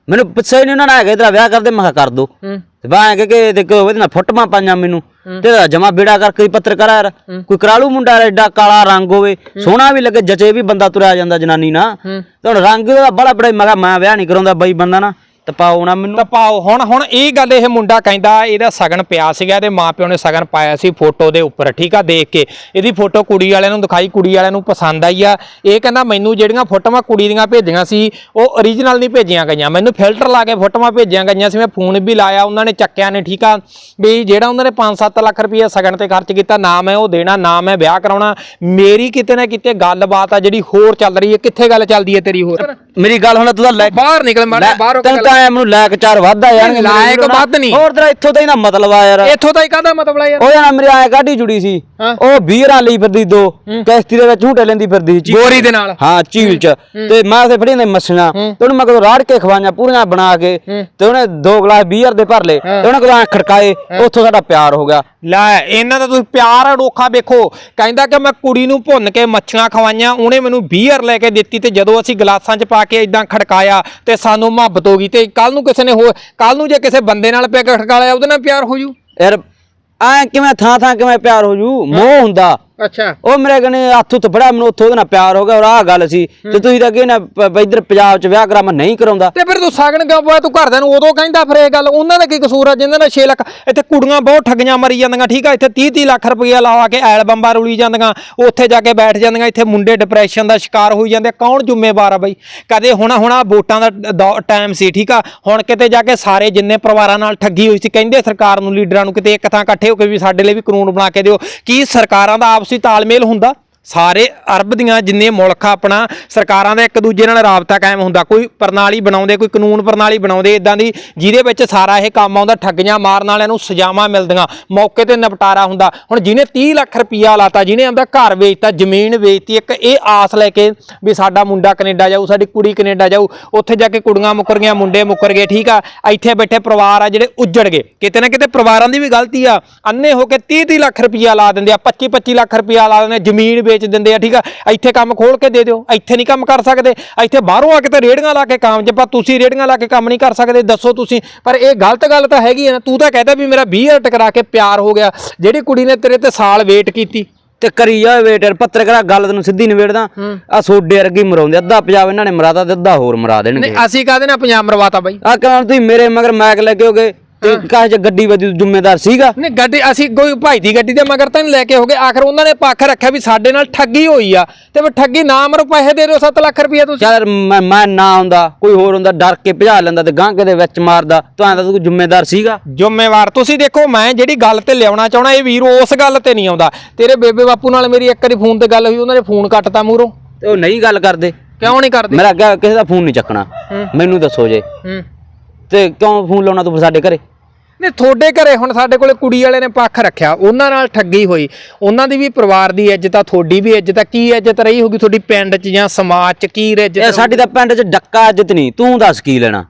ਮੈਨੂੰ ਪੁੱਛਿਆ ਹੀ ਨਹੀਂ ਉਹਨਾਂ ਨੇ ਹੈਗਾ ਤੇਰਾ ਵਿਆਹ ਕਰਦੇ ਮੈਂ ਕਿਹਾ ਕਰ ਦੋ। ਹੂੰ। ਤੇ ਬਾਹਾਂ ਕਿ ਕਿ ਤੇ ਕੋਈ ਉਹਦੇ ਨਾਲ ਫੁੱਟਵਾਂ ਪਾਈਆਂ ਮੈਨੂੰ। ਤੇ ਜਮਾ ਬੇੜਾ ਕਰਕੇ ਹੀ ਪੱਤਰਕਾਰ ਯਾਰ। ਕੋਈ ਕਰਾਲੂ ਮੁੰਡਾ ਯਾਰ ਐਡਾ ਕਾਲਾ ਰੰਗ ਹੋਵੇ। ਸੋਹਣਾ ਵੀ ਲੱਗੇ ਜਚੇ ਵੀ ਬੰਦਾ ਤੁਰਿਆ ਜਾਂਦਾ ਜਨਾਨੀ ਨਾ ਤੇ ਹੁਣ ਰੰਗ ਦਾ ਬੜਾ ਬੜਾ ਮੈਂ ਕਿਹਾ ਮੈਂ ਵਿਆਹ ਨਹੀਂ ਕਰਾਉਂਦਾ ਬਾਈ ਬੰਦਾ ਨਾ। ਤੇ ਪਾਓ ਨਾ ਮੈਨੂੰ। ਤਾਂ ਪਾਓ ਹੁਣ ਹੁਣ ਇਹ ਗੱਲ ਇਹ ਮੁੰਡਾ ਕਹਿੰਦਾ ਇਹਦਾ ਸਗਨ ਪਿਆ ਸੀਗਾ ਇਹਦੇ ਮਾਪਿਓ ਨੇ ਸਗਨ ਪਾਇਆ ਸੀ ਫੋਟੋ ਦੇ ਉੱਪਰ ਠੀਕ ਆ ਦੇਖ ਕੇ। ਇਹਦੀ ਫੋਟੋ ਕੁੜੀ ਵਾਲਿਆਂ ਨੂੰ ਦਿਖਾਈ ਕੁੜੀ ਵਾਲਿਆਂ ਨੂੰ ਪਸੰਦ ਆਈ ਆ। ਇਹ ਕਹਿੰਦਾ ਮੈਨੂੰ ਜਿਹੜੀਆਂ ਫੋਟੋਆਂ ਕੁੜੀ ਦੀਆਂ ਭੇਜੀਆਂ ਸੀ ਉਹ ਓਰੀਜਨਲ ਨਹੀਂ ਭੇਜੀਆਂ ਗਈਆਂ। ਮੈਨੂੰ ਫਿਲਟਰ ਲਾ ਕੇ ਫੋਟੋਆਂ ਭੇਜੀਆਂ ਗਈਆਂ ਸੀ ਮੈਂ ਫੋਨ ਵੀ ਲਾਇਆ ਉਹਨਾਂ ਨੇ ਚੱਕਿਆ ਨੇ ਠੀਕ ਆ। ਵੀ ਜਿਹੜਾ ਉਹਨਾਂ ਨੇ 5-7 ਲੱਖ ਰੁਪਏ ਸਗਨ ਤੇ ਖਰਚ ਕੀਤਾ ਨਾ ਮੈਂ ਉਹ ਦੇਣਾ ਨਾ ਮੈਂ ਵਿਆਹ ਕਰਾਉਣਾ। ਮੇਰੀ ਕਿਤੇ ਨਾ ਕਿਤੇ ਗੱਲਬਾਤ ਆ ਜਿਹੜੀ ਹੋਰ ਚੱਲ ਰਹੀ ਹੈ। ਕਿੱਥੇ ਗੱਲ ਚੱਲਦੀ ਹੈ ਤੇਰੀ ਹੋਰ? ਮੇਰੀ ਗੱਲ ਹੁਣ ਤੂੰ ਤਾਂ ਲੈ ਬਾਹਰ ਨਿਕਲ ਮਾੜਾ ਬਾਹਰ ਹੋ ਕੇ ਤੈਨੂੰ ਤਾਂ ਐਂ ਮੈਨੂੰ ਲੈ ਕੇ ਚਾਰ ਵੱਧ ਜਾਣਗੇ ਮੇਰੇ ਲਾਇਕ ਵੀਰੋ ਨਾ। ਵੱਧ ਨਹੀਂ। ਹੋਰ ਤੇਰਾ ਇੱਥੋਂ ਤਾਂ ਨਾ ਮਤਲਬ ਆ ਯਾਰ। ਇੱਥੋਂ ਤਾਂ ਹੀ ਕਾਹਦਾ ਮਤਲਬ ਆ ਯਾਰ? ਉਹ ਜਣਾ ਮੇਰੇ ਆਏ ਗਾਡੀ ਜੁੜੀ ਸੀ। ਹਾਂ। ਉਹ ਵੀਰਾਂ ਲਈ ਫਿਰਦੀ ਦੋ ਕਿਸ਼ਤੀ ਦੇ ਵਿੱਚ ਝੂਟੇ ਲੈਂਦੀ ਫਿਰਦੀ ਸੀ। ਗੋਰੀ। ਦੇ ਨਾਲ। ਹਾਂ ਝੀਲ ਚ। ਤੇ ਮੈਂ ਉਥੇ ਫੜੀ ਨੇ ਮੱਛੀਆਂ। ਤੇ ਉਹਨੂੰ ਮੈਂ ਕਦੋਂ ਰਾੜ ਕੇ ਖਵਾਈਆਂ ਪੂਰੀਆਂ ਬਣਾ ਕੇ। ਤੇ ਉਹਨੇ ਦੋ ਗਲਾਸ ਬੀਅਰ ਦੇ ਭਰ ਲਏ। ਤੇ ਉਹਨੇ ਕਦੋਂ ਖੜਕਾਏ ਉੱਥੋਂ ਸਾਡਾ ਪਿਆਰ ਹੋ ਗਿਆ। ਲੈ ਇਹਨਾਂ ਦਾ ਤੁਸੀਂ ਪਿਆਰ ਅਡੋਖਾ ਵੇਖੋ। ਕਹਿੰਦਾ ਕਿ ਮੈਂ ਕੁੜੀ ਨੂੰ ਭੁੰਨ ਕੇ ਮੱਛੀਆਂ ਖਵਾਈਆਂ ਉਹਨੇ ਮੈਨੂੰ ਬੀਅਰ ਲੈ ਕੇ ਦਿੱਤੀ ਤੇ ਜਦੋਂ ਅਸੀਂ ਗਲਾਸਾਂ 'ਚ ਪਾ ਕੇ ਇਦਾਂ ਖੜਕਾਇਆ ਤੇ ਸਾਨੂੰ ਮੁਹੱਬਤ ਹੋ ਗਈ ਤੇ ਕੱਲ ਨੂੰ ਕਿਸੇ ਨੇ ਹੋਰ ਕੱਲ ਨੂੰ ਜੇ ਕਿਸੇ ਬੰਦੇ ਨਾਲ ਪਿਆ ਕੇ ਖੜਕਾ ਲਿਆ, ਉਹਦੇ ਨਾਲ ਪਿਆਰ ਹੋ ਜੂ। ਯਾਰ, ਐ ਕਿਵੇਂ ਥਾਂ ਥਾਂ ਕਿਵੇਂ ਪਿਆਰ ਹੋ ਜੂ? ਮੋਹ ਹੁੰਦਾ। ਅੱਛਾ। ਉਹ ਮੇਰੇ ਕਨੇ ਹੱਥ ਉੱਤ ਫੜਿਆ ਮੈਨੂੰ ਉੱਥੋਂ ਉਹਦੇ ਨਾਲ ਪਿਆਰ ਹੋ ਗਿਆ ਔਰ ਆਹ ਗੱਲ ਸੀ। ਤੇ ਤੁਸੀਂ ਤਾਂ ਕਹਿੰਦੇ ਨਾ ਪ- ਇੱਧਰ ਪੰਜਾਬ ਚ ਵਿਆਹ ਕਰਾ ਮੈਂ ਨਹੀਂ ਕਰਾਉਂਦਾ। ਤੇ ਫਿਰ ਤੂੰ ਸਾਗਣ ਗਵਾ ਤੂੰ ਘਰਦਿਆਂ ਨੂੰ ਉਦੋਂ ਕਹਿੰਦਾ ਫਿਰ ਇਹ ਗੱਲ। ਉਹਨਾਂ ਦਾ ਕੀ ਕਸੂਰ ਆ? ਜਿੰਨਾਂ ਦਾ 6 ਲੱਖ ਇੱਥੇ ਕੁੜੀਆਂ ਬਹੁਤ ਠੱਗੀਆਂ ਮਰੀ ਜਾਂਦੀਆਂ ਠੀਕ ਆ? ਇੱਥੇ 30 30 ਲੱਖ ਰੁਪਈਆ ਲਾਵਾ ਕੇ ਐਲਬੰਬਾਂ ਰੁਲੀ ਜਾਂਦੀਆਂ ਉੱਥੇ ਜਾ ਕੇ ਬੈਠ ਜਾਂਦੀਆਂ ਇੱਥੇ ਮੁੰਡੇ ਡਿਪਰੈਸ਼ਨ ਦਾ ਸ਼ਿਕਾਰ ਹੋਈ ਜਾਂਦੇ ਕੌਣ ਜ਼ਿੰਮੇਵਾਰ ਆ ਬਈ? ਕਦੇ ਹੁਣ ਹੁਣ ਆਹ ਵੋਟਾਂ ਦਾ ਟਾਈਮ ਸੀ ਠੀਕ ਆ? ਹੁਣ ਕਿਤੇ ਜਾ ਕੇ ਸਾਰੇ ਜਿੰਨੇ ਪਰਿਵਾਰਾਂ ਨਾਲ ਠੱਗੀ ਹੋਈ ਸੀ ਕਹਿੰਦੇ ਸਰਕਾਰ ਨੂੰ ਲੀਡਰਾਂ ਨੂੰ ਕਿਤੇ ਇੱਕ ਥਾਂ ਇਕੱਠੇ ਹੋ ਕੇ ਵੀ ਸਾਡੇ ਲਈ ਵੀ ਕਾਨੂੰਨ ਬਣਾ ਕੇ ਦਿਓ। ਕੀ ਸਰਕਾਰਾਂ ਦਾ ਆਪਸੀ ਤਾਲਮੇਲ ਹੁੰਦਾ ਸਾਰੇ ਅਰਬ ਦੀਆਂ ਜਿੰਨੇ ਮੁਲਕ ਆ ਆਪਣਾ ਸਰਕਾਰਾਂ ਦਾ ਇੱਕ ਦੂਜੇ ਨਾਲ ਰਾਬਤਾ ਕਾਇਮ ਹੁੰਦਾ। ਕੋਈ ਪ੍ਰਣਾਲੀ ਬਣਾਉਂਦੇ ਕੋਈ ਕਾਨੂੰਨ ਪ੍ਰਣਾਲੀ ਬਣਾਉਂਦੇ ਇਦਾਂ ਦੀ ਜਿਹਦੇ ਵਿੱਚ ਸਾਰਾ ਇਹ ਕੰਮ ਆਉਂਦਾ ਠੱਗੀਆਂ ਮਾਰਨ ਵਾਲਿਆਂ ਨੂੰ ਸਜ਼ਾਵਾਂ ਮਿਲਦੀਆਂ ਮੌਕੇ ਤੇ ਨਿਪਟਾਰਾ ਹੁੰਦਾ। ਹੁਣ ਜਿਹਨੇ 30 ਲੱਖ ਰੁਪਈਆ ਲਾਤਾ ਜਿਹਨੇ ਆਪਦਾ ਘਰ ਵੇਚਤਾ ਜ਼ਮੀਨ ਵੇਚਤੀ ਇੱਕ ਇਹ ਆਸ ਲੈ ਕੇ ਵੀ ਸਾਡਾ ਮੁੰਡਾ ਕੈਨੇਡਾ ਜਾਊ ਸਾਡੀ ਕੁੜੀ ਕੈਨੇਡਾ ਜਾਊ ਉੱਥੇ ਜਾ ਕੇ ਕੁੜੀਆਂ ਮੁੱਕਰ ਗਈਆਂ ਮੁੰਡੇ ਮੁੱਕਰ ਗਏ ਠੀਕ ਆ ਇੱਥੇ ਬੈਠੇ ਪਰਿਵਾਰ ਆ ਜਿਹੜੇ ਉੱਜੜ ਗਏ। ਕਿਤੇ ਨਾ ਕਿਤੇ ਪਰਿਵਾਰਾਂ ਦੀ ਵੀ ਗਲਤੀ ਆ ਅੰਨੇ ਹੋ ਕੇ 30 30 ਲੱਖ ਰੁਪਈਆ ਲਾ ਦਿੰਦੇ ਆ 25 25 ਲੱਖ ਰੁਪਈਆ ਲਾ ਦਿੰਦੇ ਆ, ਜ਼ਮੀਨ ਵੇਚ ਦਿੰਦੇ ਆ ਠੀਕ ਆ? ਇੱਥੇ ਕੰਮ ਖੋਲ ਕੇ ਦੇ ਦਿਓ। ਇੱਥੇ ਨਹੀਂ ਕੰਮ ਕਰ ਸਕਦੇ। ਇੱਥੇ ਬਾਹਰੋਂ ਆ ਕੇ ਤਾਂ ਰੇੜੀਆਂ ਲਾ ਕੇ ਕੰਮ ਜਪਾ ਤੁਸੀਂ ਰੇੜੀਆਂ ਲਾ ਕੇ ਕੰਮ ਨਹੀਂ ਕਰ ਸਕਦੇ ਦੱਸੋ ਤੁਸੀਂ। ਪਰ ਇਹ ਗਲਤ ਗੱਲ ਤਾਂ ਹੈਗੀ ਨਾ। ਤੂੰ ਤਾਂ ਕਹਿੰਦਾ ਵੀ ਮੇਰਾ 20 ਹਜ਼ਾਰ ਟਕਰਾ ਕੇ ਪਿਆਰ ਹੋ ਗਿਆ। ਜਿਹੜੀ ਕੁੜੀ ਨੇ ਤੇਰੇ ਤੇ ਸਾਲ ਵੇਟ ਕੀਤੀ। ਤੇ ਕਰੀ ਜਾ ਵੇਟਰ ਪੱਤਰਕਾਰ ਗੱਲ ਤੈਨੂੰ ਸਿੱਧੀ ਨਿਬੇੜਦਾ ਆ ਸੋਡੇ ਵਰਗੀ ਮਰਾਉਂਦੇ ਅੱਧਾ ਪੰਜਾਬ ਇਹਨਾਂ ਨੇ ਮਰਾਤਾ ਤੇ ਅੱਧਾ ਹੋਰ ਮਰਾ ਦੇਣਗੇ। ਨਹੀਂ ਅਸੀਂ ਕਾਹਦੇ ਨਾਲ ਪੰਜਾਬ ਮਰਵਾਤਾ ਬਾਈ? ਆ ਕਹਿੰਦਾ ਤੁਸੀਂ ਮੇਰੇ ਮਗਰ ਮੈਕ ਲੱਗੇ ਹੋਗੇ ਤੇ ਕਾਹ ਚ ਗੱਡੀ ਵਧੀ ਜ਼ਿੰਮੇਦਾਰ ਸੀਗਾ? ਨਹੀਂ ਗੱਡੀ ਅਸੀਂ ਕੋਈ ਭਾਈ ਦੀ ਗੱਡੀ ਦੇ ਮਗਰ ਤਾਂ ਨਹੀਂ ਲੈ ਕੇ ਹੋਗੇ ਆਖਰ ਉਹਨਾਂ ਨੇ ਪੱਖ ਰੱਖਿਆ ਵੀ ਸਾਡੇ ਨਾਲ ਠੱਗੀ ਹੋਈ ਆ। ਤੇ ਵੀ ਠੱਗੀ ਨਾ ਮਰੋ ਪੈਸੇ ਦੇ ਦਿਓ 7 ਲੱਖ ਰੁਪਏ ਤੁਸੀਂ। ਚੱਲ ਮੈਂ ਮੈਂ ਨਾ ਹੁੰਦਾ ਕੋਈ ਹੋਰ ਹੁੰਦਾ ਡਰ ਕੇ ਭਜਾ ਲੈਂਦਾ ਤੇ ਗਾਂਕੇ ਦੇ ਵਿੱਚ ਮਾਰਦਾ। ਤਾਂ ਐਂ ਤਾਂ ਤੂੰ ਜ਼ਿੰਮੇਦਾਰ ਸੀਗਾ। ਜ਼ਿੰਮੇਵਾਰ ਤੁਸੀਂ ਦੇਖੋ ਮੈਂ ਜਿਹੜੀ ਗੱਲ ਤੇ ਲਿਆਉਣਾ ਚਾਹਣਾ ਇਹ ਵੀਰ ਉਸ ਗੱਲ ਤੇ ਨਹੀਂ ਆਉਂਦਾ। ਤੇਰੇ ਬੇਬੇ ਬਾਪੂ ਨਾਲ ਮੇਰੀ ਇੱਕ ਵਾਰੀ ਫੋਨ ਤੇ ਗੱਲ ਹੋਈ ਉਹਨਾਂ ਨੇ ਫੋਨ ਕੱਟਤਾ ਮੂਰੋਂ ਤੇ ਉਹ ਨਹੀਂ ਗੱਲ ਕਰਦੇ। ਕਿਉਂ ਨਹੀਂ ਕਰਦੇ? ਮੇਰਾ ਅੱਗੇ ਕਿਸੇ ਦਾ ਫੋਨ ਨਹੀਂ ਚੱਕਣਾ। ਮੈਨੂੰ ਦੱਸੋ ਜੇ। ਹੂੰ। ਤੇ ਕਿਉਂ ਫੋਨ ਲਾਉਣਾ ਤੂੰ ਫਿਰ ਸਾਡੇ ਘਰੇ? ਨੇ ਤੁਹਾਡੇ ਘਰੇ ਹੁਣ ਸਾਡੇ ਕੋਲੇ ਕੁੜੀ ਵਾਲੇ ਨੇ ਪੱਖ ਰੱਖਿਆ। ਉਹਨਾਂ ਨਾਲ ਠੱਗੀ ਹੋਈ। ਉਹਨਾਂ ਦੀ ਵੀ ਪਰਿਵਾਰ ਦੀ ਇੱਜ਼ਤ ਆ ਤੁਹਾਡੀ ਵੀ ਇੱਜ਼ਤ ਆ। ਕੀ ਇੱਜ਼ਤ ਰਹੀ ਹੋਗੀ ਤੁਹਾਡੀ ਪਿੰਡ 'ਚ ਜਾਂ ਸਮਾਜ 'ਚ? ਕੀ ਇਹ ਇੱਜ਼ਤ ਸਾਡੀ ਤਾਂ ਪਿੰਡ 'ਚ ਡੱਕਾ ਇੱਜ਼ਤ ਨਹੀਂ। ਤੂੰ ਦੱਸ ਕੀ ਲੈਣਾ?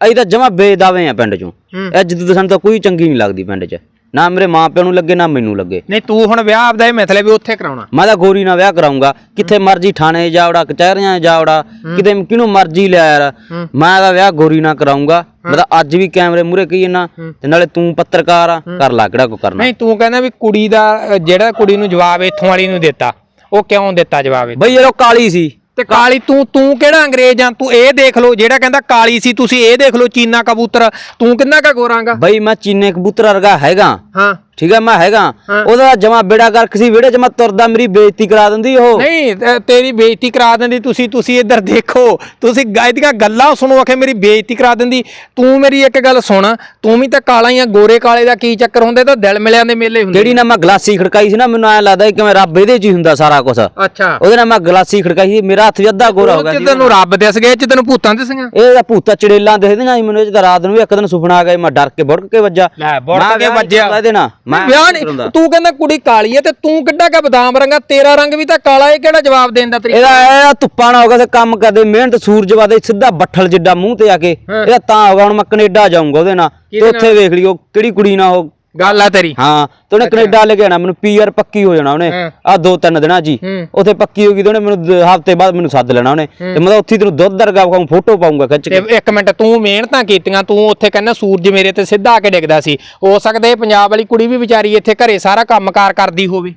ਅਸੀਂ ਤਾਂ ਜਮਾ ਬੇਦਾਵੇ ਆ ਪਿੰਡ 'ਚੋਂ। ਇੱਜ਼ਤ ਤਾਂ ਸਾਨੂੰ ਤਾਂ ਕੋਈ ਚੰਗੀ ਨਹੀਂ ਲੱਗਦੀ ਪਿੰਡ 'ਚ। ਨਾ ਮੇਰੇ ਮਾਂ ਪਿਓ ਨੂੰ ਲੱਗੇ ਨਾ ਮੈਨੂੰ ਲੱਗੇ। ਨਹੀਂ ਤੂੰ ਹੁਣ ਵਿਆਹ ਆਪਦਾ ਇਹ ਮਤਲਬ ਵੀ ਉੱਥੇ ਕਰਾਉਣਾ। ਮੈਂ ਤਾਂ ਗੋਰੀ ਨਾਲ ਵਿਆਹ ਕਰਾਉਂਗਾ ਕਿੱਥੇ ਮਰਜ਼ੀ ਥਾਣੇ ਜਾਵੜਾ ਕਚਹਿਰੀਆਂ ਜਾਵੜਾ ਕਿਤੇ ਕਿਹਨੂੰ ਮਰਜ਼ੀ ਲਿਆ ਯਾਰ। ਮੈਂ ਤਾਂ ਵਿਆਹ ਗੋਰੀ ਨਾਲ ਕਰਾਉਂਗਾ ਮੈਂ ਤਾਂ ਅੱਜ ਵੀ ਕੈਮਰੇ ਮੂਰੇ ਕਹੀ ਨਾ ਤੇ ਨਾਲੇ ਤੂੰ ਪੱਤਰਕਾਰ ਆ ਕਰ ਲਾ ਕਿਹੜਾ ਕੋ ਕਰਨਾ। ਨਹੀਂ ਤੂੰ ਕਹਿੰਦਾ ਵੀ ਕੁੜੀ ਦਾ ਜਿਹੜਾ ਕੁੜੀ ਨੂੰ ਜਵਾਬ ਇੱਥੋਂ ਵਾਲੀ ਨੂੰ ਦਿੱਤਾ ਉਹ ਕਿਉਂ ਦਿੱਤਾ ਜਵਾਬ? ਬਈ ਯਾਰ ਉਹ ਕਾਲੀ ਸੀ। ਤੇ ਕਾਲੀ ਤੂੰ ਤੂੰ ਕਿਹੜਾ ਅੰਗਰੇਜ਼ ਆ? ਤੂੰ ਇਹ ਦੇਖ ਲਓ ਜਿਹੜਾ ਕਹਿੰਦਾ ਕਾਲੀ ਸੀ ਤੁਸੀਂ ਇਹ ਦੇਖ ਲਓ ਚੀਨਾ ਕਬੂਤਰ। ਤੂੰ ਕਿੰਨਾ ਕਾ ਗੋਰਾਂਗਾ? ਬਈ ਮੈਂ ਚੀਨੇ ਕਬੂਤਰ ਵਰਗਾ ਹੈਗਾ। ਹਾਂ। ਠੀਕ ਹੈ ਮੈਂ ਹੈਗਾ। ਉਹਦਾ ਜਮਾ ਬੇੜਾ ਕਰ ਕਿਸੇ ਵਿਹੜੇ 'ਚ ਮੈਂ ਤੁਰਦਾ ਮੇਰੀ ਬੇਇੱਜ਼ਤੀ ਕਰਾ ਦਿੰਦੀ ਉਹ। ਨਹੀਂ ਤੇ- ਤੇਰੀ ਬੇਇੱਜ਼ਤੀ ਕਰਾ ਦਿੰਦੀ ਤੁਸੀਂ ਤੁਸੀਂ ਇੱਧਰ ਦੇਖੋ। ਤੁਸੀਂ ਗ- ਇਹਦੀਆਂ ਗੱਲਾਂ ਸੁਣੋ ਆਖੇ ਮੇਰੀ ਬੇਇੱਜ਼ਤੀ ਕਰਾ ਦਿੰਦੀ। ਤੂੰ ਮੇਰੀ ਇੱਕ ਗੱਲ ਸੁਣ ਤੂੰ ਵੀ ਤਾਂ ਕਾਲਾ ਹੀ ਆ ਗੋਰੇ ਕਾਲੇ ਦਾ ਕੀ ਚੱਕਰ ਹੁੰਦੇ ਤਾਂ ਦਿਲ ਮਿਲਿਆਂ ਦੇ ਮੇਲੇ ਹੁੰਦੇ ਜਿਹੜੀ ਨਾ। ਮੈਂ ਗਲਾਸੀ ਖੜਕਾਈ ਸੀ ਨਾ ਮੈਨੂੰ ਐ ਲੱਗਦਾ ਸੀ ਕਿਵੇਂ ਰੱਬ ਇਹਦੇ 'ਚ ਹੀ ਹੁੰਦਾ ਸਾਰਾ ਕੁਝ ਅੱਛਾ। ਉਹਦੇ ਨਾਲ ਮੈਂ ਗਲਾਸੀ ਖੜਕਾਈ ਸੀ ਮੇਰਾ ਹੱਥ ਵੀ ਅੱਧਾ ਗੋਰਾ ਹੋ ਗਿਆ ਸੀ। ਤੈਨੂੰ ਰੱਬ ਦਿਸ ਗਿਆ ਇਹ ਚ ਤੈਨੂੰ ਭੂਤਾਂ ਦਿਸੀਆਂ। ਇਹ ਤਾਂ ਭੂਤਾਂ ਚੜੇਲਾਂ ਦੇਖਦੀਆਂ ਸੀ ਮੈਨੂੰ ਇਹ 'ਚ ਤਾਂ ਰਾਤ ਨੂੰ ਵੀ ਇੱਕ ਦਿਨ ਸੁਪਨਾ ਆ ਗਿਆ ਸੀ, ਮੈਂ ਡਰ ਕੇ ਬੁੜਕ ਕੇ ਵੱਜਾ ਲੈ, ਬੁੜਕ ਕੇ ਵੱਜਿਆ। ਇਹਦੇ ਨਾਲ। ਮੈਂ ਵਿਆਹ ਨਹੀਂ। ਤੂੰ ਕਹਿੰਦਾ ਕੁੜੀ ਕਾਲੀ ਹੈ ਤੇ ਤੂੰ ਕਿੱਡਾ ਕਾ ਬਦਾਮ ਰੰਗਾ? ਤੇਰਾ ਰੰਗ ਵੀ ਤਾਂ ਕਾਲਾ ਇਹ ਕਿਹੜਾ ਜਵਾਬ ਦੇਣ ਦਾ ਤਰੀਕਾ? ਇਹਦਾ ਇਹ ਧੁੱਪਾਂ ਨਾ ਹੋਗਾ ਤੇ ਕੰਮ ਕਰਦੇ ਮਿਹਨਤ ਸੂਰਜ ਵਾਦੇ ਸਿੱਧਾ ਬੱਠਲ ਜਿੱਡਾ ਮੂੰਹ ਤੇ ਆ ਕੇ। ਇਹਦਾ ਤਾਂ ਹੋਗਾ ਹੁਣ ਮੈਂ ਕੈਨੇਡਾ ਜਾਊਂਗਾ ਉਹਦੇ ਨਾਲ। ਤੇ ਉੱਥੇ ਵੇਖ ਲਿਓ ਕਿਹੜੀ ਕੁੜੀ ਨਾਲ ਉਹ ਗੱਲ ਆ ਤੇਰੀ। ਹਾਂ ਤੇ ਉਹਨੇ ਕੈਨੇਡਾ ਲੈ ਕੇ ਆਣਾ ਮੈਨੂੰ ਪੀਆਰ ਪੱਕੀ ਹੋ ਜਾਣਾ ਉਹਨੇ। ਹਾਂ। ਆ ਦੋ ਤਿੰਨ ਦਿਨਾਂ ਜੀ। ਹੂੰ। ਉੱਥੇ ਪੱਕੀ ਹੋ ਗਈ ਤੇ ਉਹਨੇ ਮੈਨੂੰ ਹਫ਼ਤੇ ਬਾਅਦ ਮੈਨੂੰ ਸੱਦ ਲੈਣਾ ਉਹਨੇ। ਤੇ ਮੈਂ ਤਾਂ ਉੱਥੇ ਹੀ ਤੈਨੂੰ ਦੁੱਧ ਦਰਗਾ ਖਾਉਂ ਫੋਟੋ ਪਾਉਂਗਾ ਖਿੱਚ ਤੇ ਕੇ ਇੱਕ ਮਿੰਟ ਤੂੰ ਮਿਹਨਤਾਂ ਕੀਤੀਆਂ ਤੂੰ ਉੱਥੇ ਕਹਿੰਦਾ ਸੂਰਜ ਮੇਰੇ ਤੇ ਸਿੱਧਾ ਆ ਕੇ ਡਿੱਗਦਾ ਸੀ। ਹੋ ਸਕਦਾ ਇਹ ਪੰਜਾਬ ਵਾਲੀ ਕੁੜੀ ਵੀ ਵਿਚਾਰੀ ਇੱਥੇ ਘਰੇ ਸਾਰਾ ਕੰਮਕਾਰ ਕਰਦੀ ਹੋਵੇ।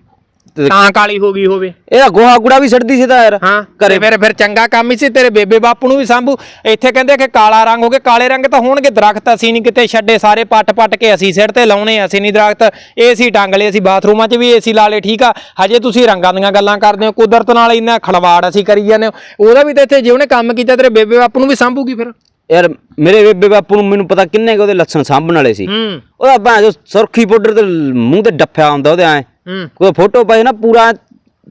ਤੇ- ਕਾਲੀ ਹੋ ਗਈ ਹੋਵੇ। ਇਹਦਾ ਗੋਹਾ ਗੁੜਾ ਵੀ ਛੱਡਦੀ ਸੀ ਤਾਂ ਯਾਰ। ਹਾਂ ਘਰੇ। ਫਿਰ ਫਿਰ ਚੰਗਾ ਕੰਮ ਹੀ ਸੀ ਤੇਰੇ ਬੇਬੇ ਬਾਪੂ ਨੂੰ ਵੀ ਸੰਭੂ। ਇੱਥੇ ਕਹਿੰਦੇ ਕਿ ਕਾਲਾ ਰੰਗ ਹੋ ਗਿਆ ਕਾਲੇ ਰੰਗ ਤਾਂ ਹੋਣਗੇ ਦਰਖਤ ਅਸੀਂ ਨਹੀਂ ਕਿਤੇ ਛੱਡੇ ਸਾਰੇ ਪੱਟ ਪੱਟ ਕੇ ਅਸੀਂ ਸਿਰ ਤੇ ਲਾਉਣੇ ਅਸੀਂ ਨਹੀਂ ਦਰਖਤ। ਏਸੀ ਟੰਗ ਲਏ ਅਸੀਂ ਬਾਥਰੂਮਾਂ 'ਚ ਵੀ ਏਸੀ ਲਾ ਲਏ ਠੀਕ ਆ? ਹਜੇ ਤੁਸੀਂ ਰੰਗਾਂ ਦੀਆਂ ਗੱਲਾਂ ਕਰਦੇ ਹੋ ਕੁਦਰਤ ਨਾਲ ਇੰਨਾ ਖਲਵਾੜ ਅਸੀਂ ਕਰੀ ਜਾਂਦੇ ਹੋ। ਉਹਦਾ ਵੀ ਤਾਂ ਇੱਥੇ ਜੇ ਉਹਨੇ ਕੰਮ ਕੀਤਾ ਤੇਰੇ ਬੇਬੇ ਬਾਪੂ ਨੂੰ ਵੀ ਸੰਭੂਗੀ ਫਿਰ। ਯਾਰ ਮੇਰੇ ਬੇਬੇ ਬਾਪੂ ਨੂੰ ਮੈਨੂੰ ਪਤਾ ਕਿੰਨੇ ਕੁ ਉਹਦੇ ਲੱਛਣ ਸਾਂਭਣ ਵਾਲੇ ਸੀ। ਹੂੰ। ਉਹਦਾ ਭਾਂ ਜੋ ਸੁਰਖੀ ਪਾਊਡਰ ਤੇ ਮੂੰਹ ਤੇ ਡੱਫਿਆ ਹੁੰਦਾ ਉਹਦੇ ਐ। ਹੂੰ। ਕੋਈ ਫੋਟੋ ਪਾਈ ਨਾ ਪੂਰਾ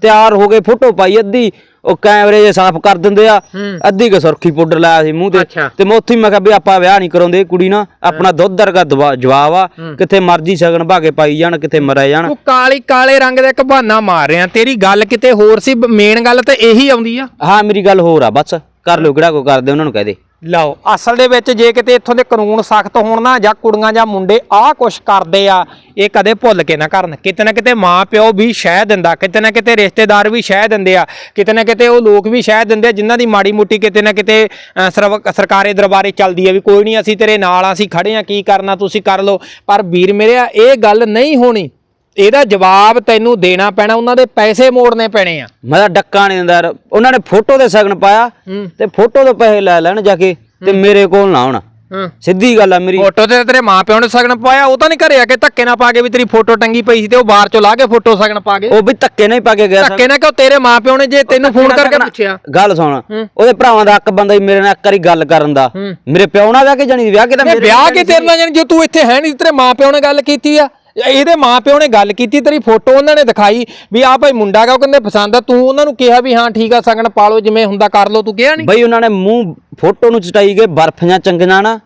ਤਿਆਰ ਹੋ ਗਏ ਫੋਟੋ ਪਾਈ ਅੱਧੀ ਉਹ ਕੈਮਰੇ ਜੇ ਸਾਫ਼ ਕਰ ਦਿੰਦੇ ਆ ਹੂੰ। ਅੱਧੀ ਕੁ ਸੁਰਖੀ ਪਾਊਡਰ ਲਾਇਆ ਸੀ ਮੂੰਹ ਤੇ। ਅੱਛਾ। ਤੇ ਮੈਂ ਉੱਥੇ ਹੀ ਮੈਂ ਕਿਹਾ ਵੀ ਆਪਾਂ ਵਿਆਹ ਨਹੀਂ ਕਰਾਉਂਦੇ ਕੁੜੀ ਨਾ ਆਪਣਾ ਦੁੱਧ ਵਰਗਾ ਦਵਾ- ਜਵਾਬ ਆ ਕਿੱਥੇ ਮਰਜ਼ੀ ਸ਼ਗਨ ਭਾਗੇ ਪਾਈ ਜਾਣ ਕਿੱਥੇ ਮਰੇ ਜਾਣ। ਤੂੰ ਕਾਲੀ ਕਾਲੇ ਰੰਗ ਦਾ ਇੱਕ ਬਹਾਨਾ ਮਾਰ ਰਿਹਾ ਤੇਰੀ ਗੱਲ ਕਿਤੇ ਹੋਰ ਸੀ ਮੇਨ ਗੱਲ ਤਾਂ ਇਹੀ ਆਉਂਦੀ ਆ। ਹਾਂ ਮੇਰੀ ਗੱਲ ਹੋਰ ਆ ਬਸ। ਕਰ ਲਿਓ ਕਿਹੜਾ ਕੋ ਕਰਦੇ ਉਹਨਾਂ ਨੂੰ ਕਹਿ ਦੇ। ਲਓ ਅਸਲ ਦੇ ਵਿੱਚ ਜੇ ਕਿਤੇ ਇੱਥੋਂ ਦੇ ਕਾਨੂੰਨ ਸਖਤ ਹੋਣ ਨਾ ਜਾਂ ਕੁੜੀਆਂ ਜਾਂ ਮੁੰਡੇ ਆਹ ਕੁਛ ਕਰਦੇ ਆ ਇਹ ਕਦੇ ਭੁੱਲ ਕੇ ਨਾ ਕਰਨ। ਕਿਤੇ ਨਾ ਕਿਤੇ ਮਾਂ ਪਿਓ ਵੀ ਸ਼ਹਿ ਦਿੰਦਾ ਕਿਤੇ ਨਾ ਕਿਤੇ ਰਿਸ਼ਤੇਦਾਰ ਵੀ ਸ਼ਹਿ ਦਿੰਦੇ ਆ ਕਿਤੇ ਨਾ ਕਿਤੇ ਉਹ ਲੋਕ ਵੀ ਸ਼ਹਿ ਦਿੰਦੇ ਆ ਜਿਨ੍ਹਾਂ ਦੀ ਮਾੜੀ ਮੁੱਟੀ ਕਿਤੇ ਨਾ ਕਿਤੇ ਸਰਵ- ਸਰਕਾਰੀ ਦਰਬਾਰੇ ਚੱਲਦੀ ਆ ਵੀ ਕੋਈ ਨਹੀਂ ਅਸੀਂ ਤੇਰੇ ਨਾਲ ਆ, ਅਸੀਂ ਖੜੇ ਆ ਕੀ ਕਰਨਾ ਤੁਸੀਂ ਕਰ ਲਓ। ਪਰ ਵੀਰ ਮੇਰਿਆ ਇਹ ਗੱਲ ਨਹੀਂ ਹੋਣੀ। ਇਹਦਾ ਜਵਾਬ ਤੈਨੂੰ ਦੇਣਾ ਪੈਣਾ ਉਹਨਾਂ ਦੇ ਪੈਸੇ ਮੋੜਨੇ ਪੈਣੇ ਆ। ਮੈਂ ਤਾਂ ਡੱਕਾ ਨਹੀਂ ਦਿੰਦਾ ਯਾਰ। ਉਹਨਾਂ ਨੇ ਫੋਟੋ ਦੇ ਸ਼ਗਨ ਪਾਇਆ ਹੂੰ। ਤੇ ਫੋਟੋ ਤੋਂ ਪੈਸੇ ਲੈ ਲੈਣ ਜਾ ਕੇ ਤੇ ਮੇਰੇ ਕੋਲ ਨਾ ਆਉਣ। ਹੂੰ। ਸਿੱਧੀ ਗੱਲ ਆ ਮੇਰੀ। ਫੋਟੋ ਤੇ ਤੇਰੇ ਮਾਪਿਆਂ ਨੇ ਸਗਨ ਪਾਇਆ ਉਹ ਤਾਂ ਨਹੀਂ ਘਰੇ ਆ ਕੇ ਧੱਕੇ ਨਾ ਪਾ ਕੇ ਵੀ ਤੇਰੀ ਫੋਟੋ ਟੰਗੀ ਪਈ ਸੀ ਤੇ ਉਹ ਬਾਹਰ ਚੋਂ ਲਾ ਕੇ ਫੋਟੋ ਸਗਨ ਪਾ ਗਏ। ਉਹ ਵੀ ਧੱਕੇ ਨਹੀਂ ਪਾ ਕੇ ਗਿਆ ਧੱਕੇ ਨਾ ਕਿਉਂ? ਤੇਰੇ ਮਾਪਿਆਂ ਨੇ ਜੇ ਤੈਨੂੰ ਫੋਨ ਕਰਕੇ ਪੁੱਛਿਆ। ਗੱਲ ਸੁਣ। ਉਹਦੇ ਭਰਾਵਾਂ ਦਾ ਇੱਕ ਬੰਦਾ ਹੀ ਮੇਰੇ ਨਾਲ ਇੱਕ ਵਾਰੀ ਗੱਲ ਕਰਨ ਦਾ। ਮੇਰੇ ਪਿਓ ਨਾਲ ਵਿਆਹ ਕੇ ਜਾਣੀ ਵਿਆਹ ਕੇ ਤਾਂ ਇਹ ਮੇਰੇ ਵਿਆਹ ਕੇ ਤੇਰੇ ਨਾਲ ਜਾਣੀ ਜੋ ਤੂੰ ਇੱਥੇ ਹੈ ਨਹੀਂ ਤੇਰੇ ਮਾਪਿਆਂ ਨੇ ਗੱਲ ਕੀਤੀ ਆ। ਇਹਦੇ ਮਾਪਿਆਂ ਨੇ ਗੱਲ ਕੀਤੀ ਤੇਰੀ ਫੋਟੋ ਉਹਨਾਂ ਨੇ ਦਿਖਾਈ ਵੀ ਆ ਭਾਈ ਮੁੰਡਾ ਗਾ ਉਹ ਕਹਿੰਦੇ ਪਸੰਦ ਆ। ਤੂੰ ਉਹਨਾਂ ਨੂੰ ਕਿਹਾ ਵੀ ਹਾਂ ਠੀਕ ਆ ਸਗਨ ਪਾ ਲਓ ਜਿਵੇਂ ਹੁੰਦਾ ਕਰ ਲਓ ਤੂੰ ਕਿਹਾ ਨਹੀਂ ਬਈ ਉਹਨਾਂ ਨੇ ਮੂੰਹ ਫੋਟੋ ਨੂੰ ਚਟਾਈ ਗਏ ਬਰਫੀਆਂ ਚੰਗੀਆਂ ਨਾ।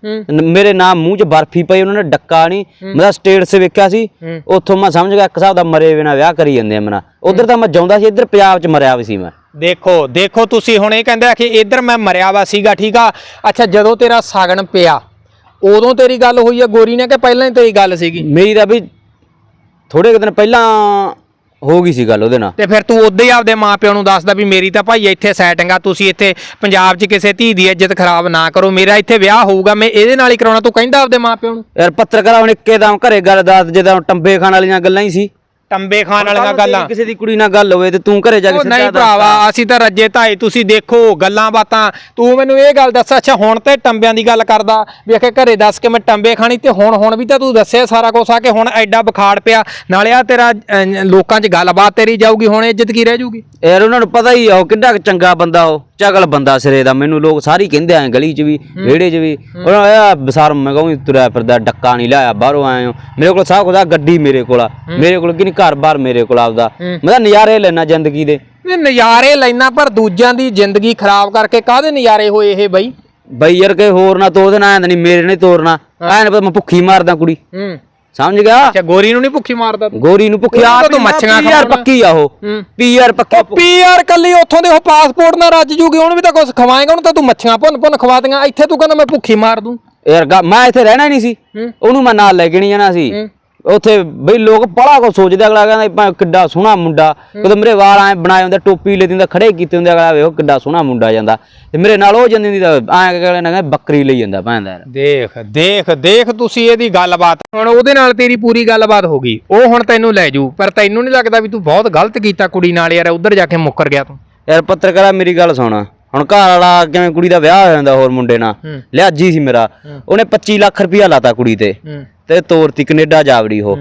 ਮੇਰੇ ਨਾਮ ਮੂੰਹ 'ਚ ਬਰਫੀ ਪਈ ਉਹਨਾਂ ਨੇ ਡੱਕਾ ਨਹੀਂ ਮੈਂ ਸਟੇਟ 'ਤੇ ਵੇਖਿਆ ਸੀ ਉੱਥੋਂ ਮੈਂ ਸਮਝ ਗਿਆ ਇੱਕ ਹਿਸਾਬ ਦਾ ਮਰੇ ਬਿਨਾ ਵਿਆਹ ਕਰੀ ਜਾਂਦੇ ਆ ਮਨਾ। ਉਧਰ ਤਾਂ ਮੈਂ ਜਾਉਂਦਾ ਸੀ ਇੱਧਰ ਪੰਜਾਬ 'ਚ ਮਰਿਆ ਵੀ ਸੀ ਮੈਂ। ਦੇਖੋ ਦੇਖੋ ਤੁਸੀਂ ਹੁਣ ਇਹ ਕਹਿੰਦੇ ਆ ਕਿ ਇੱਧਰ ਮੈਂ ਮਰਿਆ ਵਾ ਸੀਗਾ ਠੀਕ ਆ? ਅੱਛਾ ਜਦੋਂ ਤੇਰਾ ਸਾਗਣ ਪਿਆ ਉਦੋਂ ਤੇਰੀ ਗੱਲ ਹੋਈ ਆ ਗੋਰੀ ਨੇ ਕਿ ਪਹਿਲਾਂ ਹੀ ਤੇਰੀ ਗੱਲ ਸੀਗੀ? ਮੇਰੀ ਤਾਂ ਵੀ ਥੋੜੇ ਕੁ ਦਿਨ ਪਹਿਲਾਂ ਹੋ ਗਈ ਸੀ ਗੱਲ ਉਹਦੇ ਨਾਲ। ਤੇ ਫਿਰ ਤੂੰ ਉਦੋਂ ਹੀ ਆਪਦੇ ਮਾਪਿਆਂ ਨੂੰ ਦੱਸਦਾ ਵੀ ਮੇਰੀ ਤਾਂ ਭਾਈ ਇੱਥੇ ਸੈਟਿੰਗ ਆ ਤੁਸੀਂ ਇੱਥੇ ਪੰਜਾਬ 'ਚ ਕਿਸੇ ਧੀ ਦੀ ਇੱਜ਼ਤ ਖਰਾਬ ਨਾ ਕਰੋ ਮੇਰਾ ਇੱਥੇ ਵਿਆਹ ਹੋਊਗਾ ਮੈਂ ਇਹਦੇ ਨਾਲ ਹੀ ਕਰਾਉਣਾ ਤੂੰ ਕਹਿੰਦਾ ਆਪਦੇ ਮਾਪਿਆਂ ਨੂੰ। ਯਾਰ ਪੱਤਰਕਾਰ ਹੁਣ ਇੱਕੇ ਦਮ ਘਰੇ ਗੱਲ ਦੱਸ ਜਿੱਦਾਂ ਟੰਬੇ ਖਾਣ ਵਾਲੀਆਂ ਗੱਲਾਂ ਹੀ ਸੀ। ਟੰਬੇ ਖਾਣ ਵਾਲੀਆਂ ਗੱਲਾਂ। ਕਿਸੇ ਦੀ ਕੁੜੀ ਨਾਲ ਗੱਲ ਹੋਵੇ ਤੇ ਤੂੰ ਘਰੇ ਜਾ ਕੇ ਸਿੱਧਾ ਨਹੀਂ ਭਰਾਵਾ ਅਸੀਂ ਤਾਂ ਰੱਜੇ ਧਾਈ ਤੁਸੀਂ ਦੇਖੋ ਗੱਲਾਂ ਬਾਤਾਂ। ਤੂੰ ਮੈਨੂੰ ਇਹ ਗੱਲ ਦੱਸ ਅੱਛਾ ਹੁਣ ਤੇ ਟੰਬਿਆਂ ਦੀ ਗੱਲ ਕਰਦਾ। ਵੀ ਆਖੇ ਘਰੇ ਦੱਸ ਕੇ ਮੈਂ ਟੰਬੇ ਖਾਣੀ ਤੇ ਹੁਣ ਹੁਣ ਵੀ ਤਾਂ ਤੂੰ ਦੱਸਿਆ ਸਾਰਾ ਕੁਝ ਆ ਕਿ ਹੁਣ ਐਡਾ ਬੁਖਾੜ ਪਿਆ। ਨਾਲੇ ਆ ਤੇਰਾ ਅਹ, ਲੋਕਾਂ 'ਚ ਗੱਲਬਾਤ ਤੇਰੀ ਜਾਊਗੀ ਹੁਣ ਇੱਜ਼ਤ ਕੀ ਰਹਿ ਜਾਊਗੀ? ਯਾਰ ਉਹਨਾਂ ਨੂੰ ਪਤਾ ਹੀ ਆ ਉਹ ਕਿੰਨਾ ਕੁ ਚੰਗਾ ਬੰਦਾ ਉਹ ਚਗਲ ਬੰਦਾ ਸਿਰੇ ਦਾ। ਮੈਨੂੰ ਲੋਕ ਸਾਰੀ ਕਹਿੰਦੇ ਆ ਗਲੀ 'ਚ ਵੀ ਵਿਹੜੇ 'ਚ ਵੀ। ਉਹਨਾਂ ਆ ਬਸਾਰ ਮੈਂ ਕਹੂੰ ਤੁਰਿਆ ਫਿਰਦਾ ਡੱਕਾ ਨਹੀਂ ਲਾਇਆ ਬਾਹਰੋਂ ਆਏ ਹੋ। ਮੇਰੇ ਕੋਲ ਸਭ ਕੁਝ ਆ ਗੱਡੀ ਮੇਰੇ ਕੋਲ ਆ। ਮੇਰੇ ਕੋਲ ਕਿ ਨਹੀਂ ਘਰ-ਬਾਰ ਮੇਰੇ ਕੋਲ ਆਪਦਾ। ਮੈਂ ਤਾਂ ਨਜ਼ਾਰੇ ਲੈਣਾ ਜ਼ਿੰਦਗੀ ਦੇ। ਇਹ ਨਜ਼ਾਰੇ ਲੈਣਾ ਪਰ ਦੂਜਿਆਂ ਦੀ ਜ਼ਿੰਦਗੀ ਖਰਾਬ ਕਰਕੇ ਕਾਹਦੇ ਨਜ਼ਾਰੇ ਹੋਏ ਇਹ ਬਈ? ਬਈ ਯਾਰ ਕੇ ਹੋਰ ਨਾ ਤੋੜ ਦੇਣਾ ਐਂ ਤਾਂ ਨਹੀਂ ਮੇਰੇ ਨੇ ਤੋੜਨਾ ਐਨ ਪਤਾ ਮੈਂ ਭੁੱਖੀ ਮਾਰਦਾ ਕੁੜੀ। ਹੂੰ। ਸਮਝ ਗਿਆ? ਅੱਛਾ ਗੋਰੀ ਨੂੰ ਨਹੀਂ ਭੁੱਖੀ ਮਾਰਦਾ ਗੋਰੀ ਨੂੰ ਭੁੱਖੀ ਆ ਤਾਂ ਮੱਛੀਆਂ ਯਾਰ। ਪੱਕੀ ਆ ਉਹ। ਪੀਆਰ ਪੱਕੀ। ਪੀਆਰ ਕੱਲੀ ਉੱਥੋਂ ਦੇ ਉਹ ਪਾਸਪੋਰਟ ਨਾਲ ਰੱਜ ਜੂਗੀ ਉਹਨੂੰ ਵੀ ਤਾਂ ਕੁਝ ਖਵਾਏਗਾ ਉਹਨੂੰ ਤਾਂ ਤੂੰ ਮੱਛੀਆਂ ਭੁੰਨ ਭੁੰਨ ਖਵਾ ਦੇਂਗਾ ਇੱਥੇ ਤੂੰ ਕਹਿੰਦਾ ਮੈਂ ਭੁੱਖੀ ਮਾਰ ਦੂੰ। ਯਾਰ ਮੈਂ ਇੱਥੇ ਰਹਿਣਾ ਹੀ ਨਹੀਂ ਸੀ। ਉਹਨੂੰ ਮੈਂ ਨਾਲ ਲੈ ਕੇ ਨਹੀਂ ਜਾਣਾ ਸੀ। ਉੱਥੇ ਬਈ ਲੋਕ ਬੜਾ ਕੁਝ ਸੋਚਦੇ ਅਗਲਾ ਕਹਿੰਦਾ ਭਾਵੇਂ ਕਿੱਡਾ ਸੋਹਣਾ ਮੁੰਡਾ ਕਦੇ ਮੇਰੇ ਵਾਲ ਐ ਬਣਾਏ ਹੁੰਦੇ ਟੋਪੀ ਲੈ ਦਿੰਦਾ ਖੜੇ ਕੀਤੇ ਹੁੰਦੇ ਅਗਲਾ ਵੇਖੋ ਕਿੱਡਾ ਸੋਹਣਾ ਮੁੰਡਾ ਜਾਂਦਾ। ਤੇ ਮੇਰੇ ਨਾਲ ਉਹ ਜਾਂਦੀ ਦੀ ਐਂ ਕਹਿੰਦੇ ਨਾ ਬੱਕਰੀ ਲਈ ਜਾਂਦਾ ਭਾਂਦਾ ਦੇਖ ਦੇਖ ਦੇਖ ਤੁਸੀਂ ਇਹਦੀ ਗੱਲਬਾਤ। ਹੁਣ ਉਹਦੇ ਨਾਲ ਤੇਰੀ ਪੂਰੀ ਗੱਲਬਾਤ ਹੋ ਗਈ। ਉਹ ਹੁਣ ਤੈਨੂੰ ਲੈ ਜੂ ਪਰ ਤੈਨੂੰ ਨਹੀਂ ਲੱਗਦਾ ਵੀ ਤੂੰ ਬਹੁਤ ਗਲਤ ਕੀਤਾ ਕੁੜੀ ਨਾਲ ਯਾਰ ਉਧਰ ਜਾ ਕੇ ਮੁੱਕਰ ਗਿਆ ਤੂੰ। ਯਾਰ ਪੱਤਰਕਾਰਾ ਮੇਰੀ ਗੱਲ ਸੁਣ। ਹੁਣ ਘਰ ਵਾਲਾ ਕਿਵੇਂ ਕੁੜੀ ਦਾ ਵਿਆਹ ਹੋ ਜਾਂਦਾ ਹੋਰ ਮੁੰਡੇ ਨਾਲ। ਲਿਆਜੀ ਸੀ ਮੇਰਾ। ਉਹਨੇ 25 ਲੱਖ ਰੁਪਇਆ ਲਾਤਾ ਕੁੜੀ ਤੇ। ਤੇ ਤੋਰਤੀ ਕੈਨੇਡਾ ਜਾਵੜੀ ਉਹ।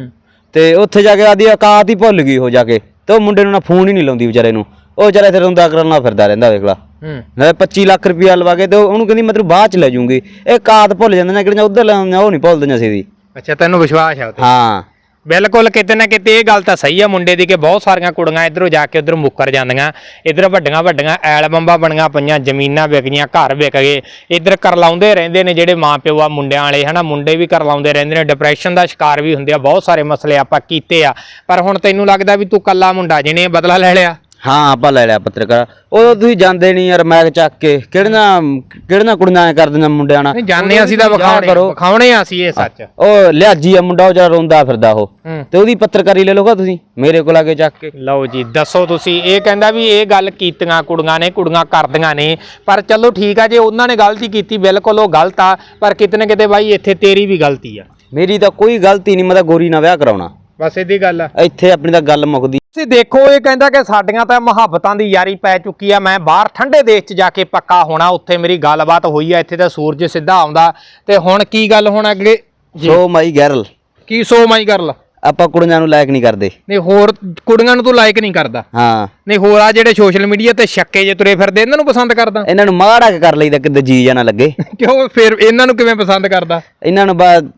ਤੇ ਉੱਥੇ ਜਾ ਕੇ ਆਦੀ ਔਕਾਤ ਹੀ ਭੁੱਲ ਗਈ ਉਹ ਜਾ ਕੇ। ਤੇ ਉਹ ਮੁੰਡੇ ਨੂੰ ਨਾ ਫੋਨ ਹੀ ਨਹੀਂ ਲਾਉਂਦੀ ਵਿਚਾਰੇ ਨੂੰ। ਉਹ ਵਿਚਾਰਾ ਇੱਥੇ ਰੋਂਦਾ ਕਰਨਾ ਫਿਰਦਾ ਰਹਿੰਦਾ ਵੇਖ ਲਾ। ਹੂੰ। ਨਾਲੇ 25 ਲੱਖ ਰੁਪਇਆ ਲਵਾ ਕੇ ਤੇ ਉਹਨੂੰ ਕਹਿੰਦੀ ਮੈਂ ਤੈਨੂੰ ਬਾਅਦ ਚ ਲੈ ਜਾਊਂਗੀ ਇਹ ਕਾਤ ਭੁੱਲ ਜਾਂਦੇ ਨੇ ਕਿਹੜੀਆਂ ਉਧਰ ਲੈ ਆਉਂਦੀਆਂ ਉਹ ਨਹੀਂ ਭੁੱਲਦੀਆਂ ਸੀ ਦੀ ਅੱਛਾ ਤੈਨੂੰ ਵਿਸ਼ਵਾਸ ਹੈ ਉਹ ਤੇ ਹਾਂ। ਬਿਲਕੁਲ ਕਿਤੇ ਨਾ ਕਿਤੇ ਇਹ ਗੱਲ ਤਾਂ ਸਹੀ ਆ ਮੁੰਡੇ ਦੀ ਕਿ ਬਹੁਤ ਸਾਰੀਆਂ ਕੁੜੀਆਂ ਇਧਰੋਂ ਜਾ ਕੇ ਉਧਰ ਮੁੱਕਰ ਜਾਂਦੀਆਂ। ਇਧਰ ਵੱਡੀਆਂ ਵੱਡੀਆਂ ਐਲਬਮਾਂ ਬਣੀਆਂ ਪਈਆਂ, ਜ਼ਮੀਨਾਂ ਵਿਕ ਗਈਆਂ, ਘਰ ਵਿਕ ਗਏ। ਇਧਰ ਕਰਲਾਉਂਦੇ ਰਹਿੰਦੇ ਨੇ ਜਿਹੜੇ ਮਾਪਿਓ ਆ ਮੁੰਡਿਆਂ ਵਾਲੇ, ਹਨਾ? ਮੁੰਡੇ ਵੀ ਕਰਲਾਉਂਦੇ ਰਹਿੰਦੇ ਨੇ ਡਿਪਰੈਸ਼ਨ ਦਾ ਸ਼ਿਕਾਰ ਵੀ ਹੁੰਦੇ ਆ, ਬਹੁਤ ਸਾਰੇ ਮਸਲੇ ਆਪਾਂ ਕੀਤੇ ਆ। ਪਰ ਹੁਣ ਤੈਨੂੰ ਲੱਗਦਾ ਵੀ ਤੂੰ ਕੱਲਾ ਮੁੰਡਾ ਜਿਹਨੇ ਬਦਲਾ ਲੈ ਲਿਆ? ਹਾਂ ਆਪਾਂ ਲੈ ਲਿਆ ਪੱਤਰਕਾਰ। ਉਦੋਂ ਤੁਸੀਂ ਜਾਂਦੇ ਨਹੀਂ ਯਾਰ ਮੈਗ ਚੱਕ ਕੇ। ਕਿਹੜੀਆਂ ਕਿਹੜੀਆਂ ਕੁੜੀਆਂ ਐ ਕਰਦੀਆਂ ਮੁੰਡਿਆਂ ਨਾਲ? ਨਹੀਂ ਜਾਣਦੇ ਅਸੀਂ ਤਾਂ ਵਿਖਾਉਣੇ ਵਿਖਾਉਣੇ ਆ ਅਸੀਂ ਇਹ ਸੱਚ। ਉਹ ਲਿਆਜੀ ਆ ਮੁੰਡਾ ਉਹ ਜਿਹੜਾ ਰੋਂਦਾ ਫਿਰਦਾ ਉਹ। ਤੇ ਉਹਦੀ ਪੱਤਰਕਾਰੀ ਲੈ ਲਓਗਾ ਤੁਸੀਂ ਮੇਰੇ ਕੋਲ ਆ ਕੇ ਚੱਕ ਕੇ। ਲਓ ਜੀ ਦੱਸੋ ਤੁਸੀਂ ਇਹ ਕਹਿੰਦਾ ਵੀ ਇਹ ਗੱਲ ਕੀਤੀਆਂ ਕੁੜੀਆਂ ਨੇ ਕੁੜੀਆਂ ਕਰਦੀਆਂ ਨੇ। ਪਰ ਚਲੋ ਠੀਕ ਆ ਜੇ ਉਹਨਾਂ ਨੇ ਗਲਤੀ ਕੀਤੀ ਬਿਲਕੁਲ ਉਹ ਗਲਤ ਆ। ਪਰ ਕਿਤੇ ਨਾ ਕਿਤੇ ਬਾਈ ਇੱਥੇ ਤੇਰੀ ਵੀ ਗਲਤੀ ਆ। ਮੇਰੀ ਤਾਂ ਕੋਈ ਗਲਤੀ ਨਹੀਂ ਮੈਂ ਤਾਂ ਗੋਰੀ ਨਾਲ ਵਿਆਹ ਕਰਾਉਣਾ। ਬਸ ਇਹਦੀ ਗੱਲ ਆ। ਇੱਥੇ ਆਪਣੀ ਤਾਂ ਗੱਲ ਮੁੱਕਦੀ। ਤੁਸੀਂ ਦੇਖੋ ਇਹ ਕਹਿੰਦਾ ਕਿ ਸਾਡੀਆਂ ਤਾਂ ਮੁਹੱਬਤਾਂ ਦੀ ਯਾਰੀ ਪੈ ਚੁੱਕੀ ਆ। ਮੈਂ ਬਾਹਰ ਠੰਡੇ ਦੇਸ਼ 'ਚ ਜਾ ਕੇ ਪੱਕਾ ਹੋਣਾ ਉੱਥੇ ਮੇਰੀ ਗੱਲਬਾਤ ਹੋਈ ਆ। ਇੱਥੇ ਤਾਂ ਸੂਰਜ ਸਿੱਧਾ ਆਉਂਦਾ। ਤੇ ਹੁਣ ਕੀ ਗੱਲ ਹੁਣ ਅੱਗੇ? ਸੋ ਮਾਈ ਗੈਰਲ। ਕੀ ਸੋ ਮਾਈ ਕਰ ਲਾ ਆਪਾਂ ਕੁੜੀਆਂ ਨੂੰ ਲਾਇਕ ਨਹੀਂ ਕਰਦੇ। ਨਹੀਂ ਹੋਰ ਕੁੜੀਆਂ ਨੂੰ ਤੂੰ ਲਾਈਕ ਨਹੀਂ ਕਰਦਾ। ਹਾਂ। ਨਹੀਂ ਹੋਰ ਆ ਜਿਹੜੇ ਸੋਸ਼ਲ ਮੀਡੀਆ ਤੇ ਛੱਕੇ ਜੇ ਤੁਰੇ ਫਿਰਦੇ ਇਹਨਾਂ ਨੂੰ ਪਸੰਦ ਕਰਦਾ। ਇਹਨਾਂ ਨੂੰ ਮਾੜਾ ਕੁ ਕਰ ਲਈਦਾ ਕਿਤੇ ਜੀ ਜਾਣਾ ਲੱਗੇ। ਕਿਉਂ? ਫਿਰ ਇਹਨਾਂ ਨੂੰ ਕਿਵੇਂ ਪਸੰਦ ਕਰਦਾ? ਇਹਨਾਂ ਨੂੰ ਬਾਅਦ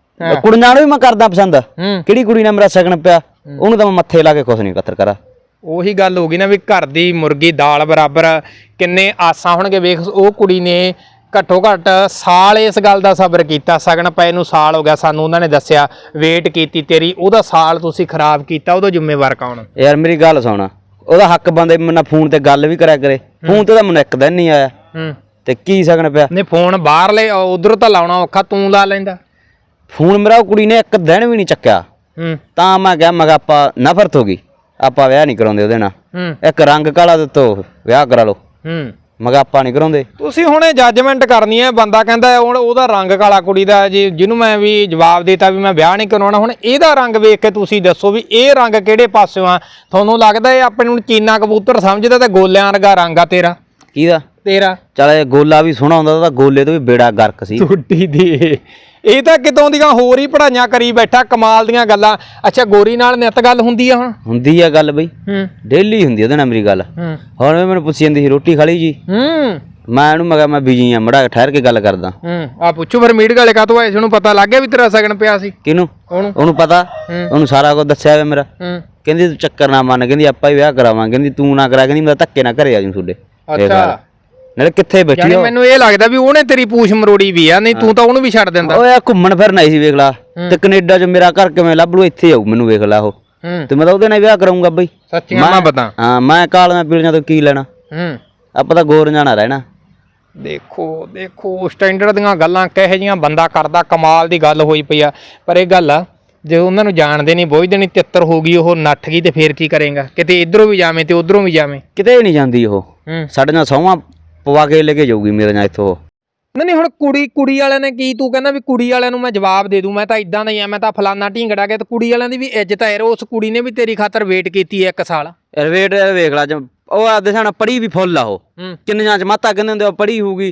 ਕੁੜੀਆਂ ਨੂੰ ਵੀ ਮੈਂ ਕਰਦਾ ਪਸੰਦ। ਹੂੰ। ਕਿਹੜੀ ਕੁੜੀ ਨਾਲ ਮੇਰਾ ਸ਼ਗਨ ਪਿਆ? ਉਹਨੂੰ ਤਾਂ ਮੈਂ ਮੱਥੇ ਲਾ ਕੇ ਕੁਛ ਨਹੀਂ ਕਤਰ ਕਰਾ। ਉਹੀ ਗੱਲ ਹੋ ਗਈ ਨਾ ਵੀ ਘਰ ਦੀ ਮੁਰਗੀ ਦਾਲ ਬਰਾਬਰ ਕਿੰਨੇ ਆਸਾਂ ਹੋਣਗੇ ਵੇਖ ਉਹ ਕੁੜੀ ਨੇ ਘੱਟੋ ਘੱਟ ਸਾਲ ਇਸ ਗੱਲ ਦਾ ਸਬਰ ਕੀਤਾ। ਸਗਨ ਪਏ ਨੂੰ ਸਾਲ ਹੋ ਗਿਆ ਸਾਨੂੰ ਉਹਨਾਂ ਨੇ ਦੱਸਿਆ ਵੇਟ ਕੀਤੀ ਤੇਰੀ ਉਹਦਾ ਸਾਲ ਤੁਸੀਂ ਖਰਾਬ ਕੀਤਾ ਉਹਦਾ ਜ਼ਿੰਮੇਵਾਰ ਕੌਣ? ਯਾਰ ਮੇਰੀ ਗੱਲ ਸੁਣ ਉਹਦਾ ਹੱਕ ਬੰਦੇ ਮੇਰੇ ਨਾਲ ਫੋਨ ਤੇ ਗੱਲ ਵੀ ਕਰਿਆ ਕਰੇ। ਫੋਨ ਤੇ ਤਾਂ ਮੈਨੂੰ ਇੱਕ ਦਿਨ ਨਹੀਂ ਆਇਆ। ਹੂੰ। ਤੇ ਕੀ ਸ਼ਗਨ ਪਿਆ? ਨੇ ਫੋਨ ਬਾਹਰਲੇ ਉਧਰੋਂ ਤਾਂ ਲਾਉਣਾ ਔਖਾ ਤੂੰ ਲਾ ਲੈਂਦਾ। ਫੋਨ ਮੇਰਾ ਉਹ ਕੁੜੀ ਨੇ ਇੱਕ ਦਿਨ ਵੀ ਨਹੀਂ ਚੱਕਿਆ। ਹੂੰ। ਤਾਂ ਮੈਂ ਕਿਹਾ ਮੈਂ ਕਿਹਾ ਆਪਾਂ ਨਫ਼ਰਤ ਹੋ ਗਈ। ਆਪਾਂ ਵਿਆਹ ਨਹੀਂ ਕਰਾਉਂਦੇ ਉਹਦੇ ਨਾਲ। ਹੂੰ। ਇੱਕ ਰੰਗ ਕਾਲਾ ਦਿੱਤੋ ਵਿਆਹ ਕਰਾ ਲਓ। ਹੂੰ। ਮੈਂ ਕਿਹਾ ਆਪਾਂ ਨਹੀਂ ਕਰਾਉਂਦੇ। ਤੁਸੀਂ ਹੁਣੇ ਜੱਜਮੈਂਟ ਕਰਨੀ ਹੈ ਬੰਦਾ ਕਹਿੰਦਾ ਹੁਣ ਉਹਦਾ ਰੰਗ ਕਾਲਾ ਕੁੜੀ ਦਾ ਜੀ ਜਿਹਨੂੰ ਮੈਂ ਵੀ ਜਵਾਬ ਦੇਤਾ ਵੀ ਮੈਂ ਵਿਆਹ ਨਹੀਂ ਕਰਾਉਣਾ ਹੁਣ ਇਹਦਾ ਰੰਗ ਵੇਖ ਕੇ ਤੁਸੀਂ ਦੱਸੋ ਵੀ ਇਹ ਰੰਗ ਕਿਹੜੇ ਪਾਸਿਓਂ ਆ। ਤੁਹਾਨੂੰ ਲੱਗਦਾ ਇਹ ਆਪਣੇ ਨੂੰ ਚੀਨਾ ਕਬੂਤਰ ਸਮਝਦਾ ਤੇ ਗੋਲਿਆਂ ਵਰਗਾ ਰੰਗ ਆ ਤੇਰਾ? ਕਿਹਦਾ ਤੇਰਾ। ਚੱਲ ਇਹ ਗੋਲਾ ਵੀ ਸੋਹਣਾ ਹੁੰਦਾ ਤਾਂ ਗੋਲੇ ਤੋਂ ਵੀ ਬੇੜਾ ਗਰਕ ਸੀ। ਟੁੱਟੀ ਦੀ। ਇਹ। ਤਾਂ ਕਿਤੋਂ ਦੀਆਂ ਹੋਰ ਹੀ ਪੜਾਈਆਂ ਕਰੀ ਬੈਠਾ ਕਮਾਲ ਦੀਆਂ ਗੱਲਾਂ। ਅੱਛਾ ਗੋਰੀ ਨਾਲ ਨਿਤ ਗੱਲ ਹੁੰਦੀ ਆ ਹੁਣ? ਹੁੰਦੀ ਆ ਗੱਲ ਬਈ। ਹੂੰ। ਡੇਲੀ ਹੁੰਦੀ ਉਹਦੇ ਨਾਲ ਮੇਰੀ ਗੱਲ। ਹੂੰ। ਹੁਣ ਮੈਨੂੰ ਪੁੱਛੀ ਜਾਂਦੀ ਸੀ ਰੋਟੀ ਖਾ ਲਈ ਜੀ? ਹੂੰ। ਮੈਂ ਉਹਨੂੰ ਮੈਂ ਕਿਹਾ ਮੈਂ ਬਿਜ਼ੀ ਆ ਮੜਾ ਠਹਿਰ ਕੇ ਗੱਲ ਕਰਦਾ। ਹੂੰ। ਆ ਪੁੱਛੋ ਫਿਰ ਮੀਟ ਗਾਲੇ ਕਾਤੋਂ ਆਏ ਸੀ? ਉਹਨੂੰ ਪਤਾ ਲੱਗ ਗਿਆ ਵੀ ਤੇਰਾ ਸਗਨ ਪਿਆ ਸੀ। ਕਿਹਨੂੰ? ਉਹਨੂੰ। ਉਹਨੂੰ ਪਤਾ। ਉਹਨੂੰ ਸਾਰਾ ਕੁਝ ਦੱਸਿਆ ਹੋਇਆ ਮੇਰਾ। ਹੂੰ। ਕਹਿੰਦੀ ਤੂੰ ਚੱਕਰ ਨਾ ਮੰਨ ਕਹਿੰਦੀ ਆਪਾਂ ਹੀ ਵਿਆਹ ਕਰਾਵਾਂਗੇ। ਕਹਿੰਦੀ ਤੂੰ ਨਾ ਕਰਾ ਕਹਿੰਦੀ ਮੈਂ ਧੱਕੇ ਨਾ ਘਰੇ ਆ ਜੂ ਤੁਹਾਡੇ। ਅੱਛਾ। ਨਾਲੇ ਕਿੱਥੇ ਬੈਠੀ ਯਾਨੀ ਮੈਨੂੰ ਇਹ ਲੱਗਦਾ ਵੀ ਉਹਨੇ ਤੇਰੀ ਪੂਛ ਮਰੋੜੀ ਵੀ ਆ ਨਹੀਂ ਤੂੰ ਤਾਂ ਉਹਨੂੰ ਵੀ ਛੱਡ ਦਿੰਦਾ। ਓਏ ਆ ਘੁੰਮਣ ਫਿਰਨ ਆਈ ਸੀ ਵੇਖ ਲਾ। ਤੇ ਕੈਨੇਡਾ 'ਚ ਮੇਰਾ ਘਰ ਕਿਵੇਂ ਲੱਭ ਲੂ ਇੱਥੇ ਆਊ ਮੈਨੂੰ ਵੇਖ ਲਾ ਉਹ। ਹੂੰ। ਤੇ ਮੈਂ ਤਾਂ ਉਹਦੇ ਨਾਲ ਵਿਆਹ ਕਰਾਉਂਗਾ ਬਈ। ਸੱਚੀਆਂ ਮੈਂ ਬਤਾ। ਹਾਂ ਮੈਂ ਕਾਲੀਆਂ ਪੀਲੀਆਂ ਤੋਂ ਕੀ ਲੈਣਾ? ਹੂੰ। ਆਪਾਂ ਤਾਂ ਗੋਰੀਆਂ ਨਾਲ ਰਹਿਣਾ। ਦੇਖੋ ਦੇਖੋ ਸਟੈਂਡਰਡ ਦੀਆਂ ਗੱਲਾਂ ਕਿਹੋ ਜੀਆਂ ਬੰਦਾ ਕਰਦਾ ਕਮਾਲ ਦੀ ਗੱਲ ਹੋਈ ਪਈ ਆ। ਪਰ ਇਹ ਗੱਲ ਆ ਜੇ ਉਹਨਾਂ ਨੂੰ ਜਾਣਦੇ ਨਹੀਂ ਬੋਝਦੇ ਨਹੀਂ ਤਿੱਤਰ ਹੋ ਗਈ ਉਹ ਨੱਠ ਗਈ ਤੇ ਫੇਰ ਕੀ ਕਰੇਗਾ? ਕਿਤੇ ਇਧਰੋਂ ਵੀ ਜਾਵੇਂ ਤੇ ਉਧਰੋਂ ਵੀ ਜਾਵੇਂ। ਕਿਤੇ ਨਹੀਂ ਜਾਂਦੀ ਉਹ। ਹੂੰ। ਸਾਡੀਆਂ ਸੌਵਾਂ ਪਵਾ ਕੇ ਲੈ ਕੇ ਜਾਊਗੀ ਮੇਰੇ ਨਾਲ ਇੱਥੋਂ। ਨਹੀਂ ਨਹੀਂ ਹੁਣ ਕੁੜੀ ਕੁੜੀ ਵਾਲਿਆਂ ਨੇ ਕੀ ਤੂੰ ਕਹਿੰਦਾ ਵੀ ਕੁੜੀ ਵਾਲਿਆਂ ਨੂੰ ਮੈਂ ਜਵਾਬ ਦੇ ਦੂੰ ਮੈਂ ਤਾਂ ਇਦਾਂ ਦਾ ਹੀ ਆ ਮੈਂ ਤਾਂ ਫਲਾਨਾ ਢੀਂਗੜਾ ਗਿਆ ਤੇ ਕੁੜੀ ਵਾਲਿਆਂ ਦੀ ਵੀ ਇੱਜ਼ਤ ਹੈ ਉਸ ਕੁੜੀ ਨੇ ਵੀ ਤੇਰੀ ਖਾਤਰ ਵੇਟ ਕੀਤੀ ਹੈ ਇੱਕ ਸਾਲ। ਰਵੇਟ ਵੇਖ ਲਾ ਉਹ ਆਦੇ ਸਾਨਾ ਪੜੀ ਵੀ ਫੁੱਲ ਆ ਉਹ। ਹੂੰ। ਕਿੰਨੀਆਂ ਚ ਮਾਤਾ ਕਹਿੰਦੇ ਹੁੰਦੇ ਆ ਪੜੀ ਹੋਊਗੀ।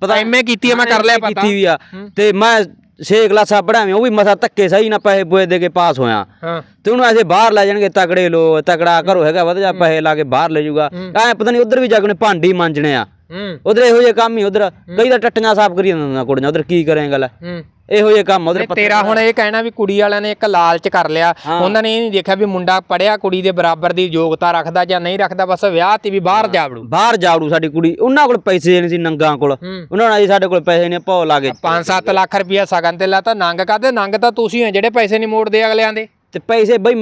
ਪਤਾ ਐਮਏ ਕੀਤੀ ਹੈ ਮੈਂ ਕਰ ਲਿਆ ਪਤਾ। ਕੀਤੀ ਵੀ ਆ। ਤੇ ਮੈਂ ਛੇ ਕਲਾਸਾਂ ਪੜਾਵੇਂ ਉਹ ਵੀ ਮਸਾ ਧੱਕੇ ਸਹੀ ਨਾ ਪੈਸੇ ਪੂਏ ਦੇ ਕੇ ਪਾਸ ਹੋਇਆ। ਹਾਂ। ਤੇ ਉਹਨੂੰ ਐਸੇ ਬਾਹਰ ਲੈ ਜਾਣਗੇ ਤਕੜੇ ਲੋ ਤਕੜਾ ਘਰੋਂ ਹੈਗਾ ਵਧ ਜਾ ਪੈਸੇ ਲਾ ਕੇ ਬਾਹਰ ਲੈ ਜਾਊਗਾ। ਐ ਪਤਾ ਨਹੀਂ ਉਧਰ ਵੀ ਜਾ ਕੇ ਉਹਨੇ ਭਾਂਡੀ ਮਾਂਜਣੇ ਆ। ਉਧਰ ਇਹੋ ਜਿਹੇ ਕੰਮ ਹੀ ਉਧਰ ਕਈ ਤਾਂ ਟੱਟੀਆਂ ਸਾਫ਼ ਕਰੀ ਜਾਂਦੇ ਕੁੜੀਆਂ ਉਧਰ ਕੀ ਕਰੇਂਗਾ ਲੈ ਹੂੰ। ਇਹੋ ਜਿਹੇ ਕੰਮ ਉਹਦੇ ਤੇਰਾ ਹੁਣ ਇਹ ਕਹਿਣਾ ਵੀ ਕੁੜੀ ਵਾਲਿਆਂ ਨੇ ਇੱਕ ਲਾਲਚ ਕਰ ਲਿਆ। ਉਹਨਾਂ ਨੇ ਇਹ ਨਹੀਂ ਦੇਖਿਆ ਵੀ ਮੁੰਡਾ ਪੜਿਆ ਕੁੜੀ ਦੇ ਬਰਾਬਰ ਦੀ ਯੋਗਤਾ ਰੱਖਦਾ ਜਾਂ ਨਹੀਂ ਰੱਖਦਾ ਬਸ ਵਿਆਹ ਤੇ ਵੀ ਬਾਹਰ ਜਾ ਵੜੂ ਬਾਹਰ ਜਾਵੜੂ ਸਾਡੀ ਕੁੜੀ। ਉਹਨਾਂ ਕੋਲ ਪੈਸੇ ਨਹੀਂ ਸੀ ਨੰਗਾਂ ਕੋਲ। ਉਹਨਾਂ ਨਾਲ ਸਾਡੇ ਕੋਲ ਪੈਸੇ ਨੇ ਭੌ ਲਾ ਕੇ 5-7 ਲੱਖ ਰੁਪਇਆ ਸਗਨ ਤੇ ਲਾਤਾ ਨੰਗ ਕਾਦੇ ਨੰਗ ਤਾਂ ਤੁਸੀਂ ਹੋ ਜਿਹੜੇ ਪੈਸੇ ਨਹੀਂ ਮੋੜਦੇ ਅਗਲਿਆਂ ਦੇ। ਤੇ ਪੈਸੇ ਬਈ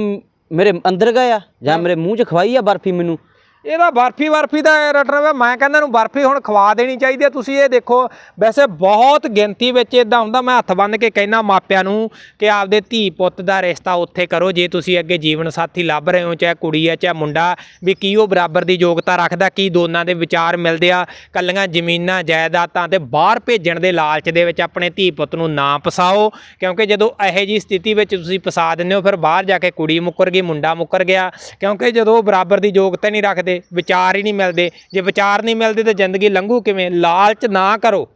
ਮੇਰੇ ਅੰਦਰ ਗਏ ਆ ਜਾਂ ਮੇਰੇ ਮੂੰਹ 'ਚ ਖਵਾਈ ਆ ਬਰਫੀ ਮੈਨੂੰ? ਇਹਦਾ ਬਰਫੀ ਬਰਫੀ ਦਾ ਰਟਰ ਵਾ, ਮੈਂ ਕਹਿੰਦਾ ਨੂੰ ਬਰਫੀ ਹੁਣ ਖਵਾ ਦੇਣੀ ਚਾਹੀਦੀ ਹੈ ਤੁਸੀਂ ਇਹ ਦੇਖੋ, ਵੈਸੇ ਬਹੁਤ ਗਿਣਤੀ ਵਿੱਚ ਇਦਾਂ ਹੁੰਦਾ, ਮੈਂ ਹੱਥ ਬੰਨ ਕੇ ਕਹਿਣਾ ਮਾਪਿਆਂ ਨੂੰ ਕਿ ਆਪਦੇ ਧੀ ਪੁੱਤ ਦਾ ਰਿਸ਼ਤਾ ਉੱਥੇ ਕਰੋ, ਜੇ ਤੁਸੀਂ ਅੱਗੇ ਜੀਵਨ ਸਾਥੀ ਲੱਭ ਰਹੇ ਹੋ, ਚਾਹੇ ਕੁੜੀ ਹੈ ਚਾਹੇ ਮੁੰਡਾ, ਵੀ ਕੀ ਉਹ ਬਰਾਬਰ ਦੀ ਯੋਗਤਾ ਰੱਖਦਾ, ਕੀ ਦੋਨਾਂ ਦੇ ਵਿਚਾਰ ਮਿਲਦੇ ਆ, ਕੱਲੀਆਂ ਜ਼ਮੀਨਾਂ, ਜਾਇਦਾਦਾਂ ਤੇ ਬਾਹਰ ਭੇਜਣ ਦੇ ਲਾਲਚ ਦੇ ਵਿੱਚ ਆਪਣੇ ਧੀ ਪੁੱਤ ਨੂੰ ਨਾ ਫਸਾਓ, ਕਿਉਂਕਿ ਜਦੋਂ ਇਹੋ ਜੀ ਸਥਿਤੀ ਵਿੱਚ ਤੁਸੀਂ ਫਸਾ ਦਿੰਦੇ ਹੋ, ਫਿਰ ਬਾਹਰ ਜਾ ਕੇ ਕੁੜੀ ਮੁੱਕਰ ਗਈ, ਮੁੰਡਾ ਮੁੱਕਰ ਗਿਆ, ਕਿਉਂਕਿ ਜਦੋਂ ਉਹ ਬਰਾਬਰ ਦੀ ਯੋਗਤਾ ਨਹੀਂ ਰੱਖਦੇ ਵਿਚਾਰ ਹੀ ਨਹੀਂ ਮਿਲਦੇ। ਜੇ ਵਿਚਾਰ ਨਹੀਂ ਮਿਲਦੇ ਤਾਂ ਜ਼ਿੰਦਗੀ ਲੰਘੂ ਕਿਵੇਂ? ਲਾਲਚ ਨਾ ਕਰੋ।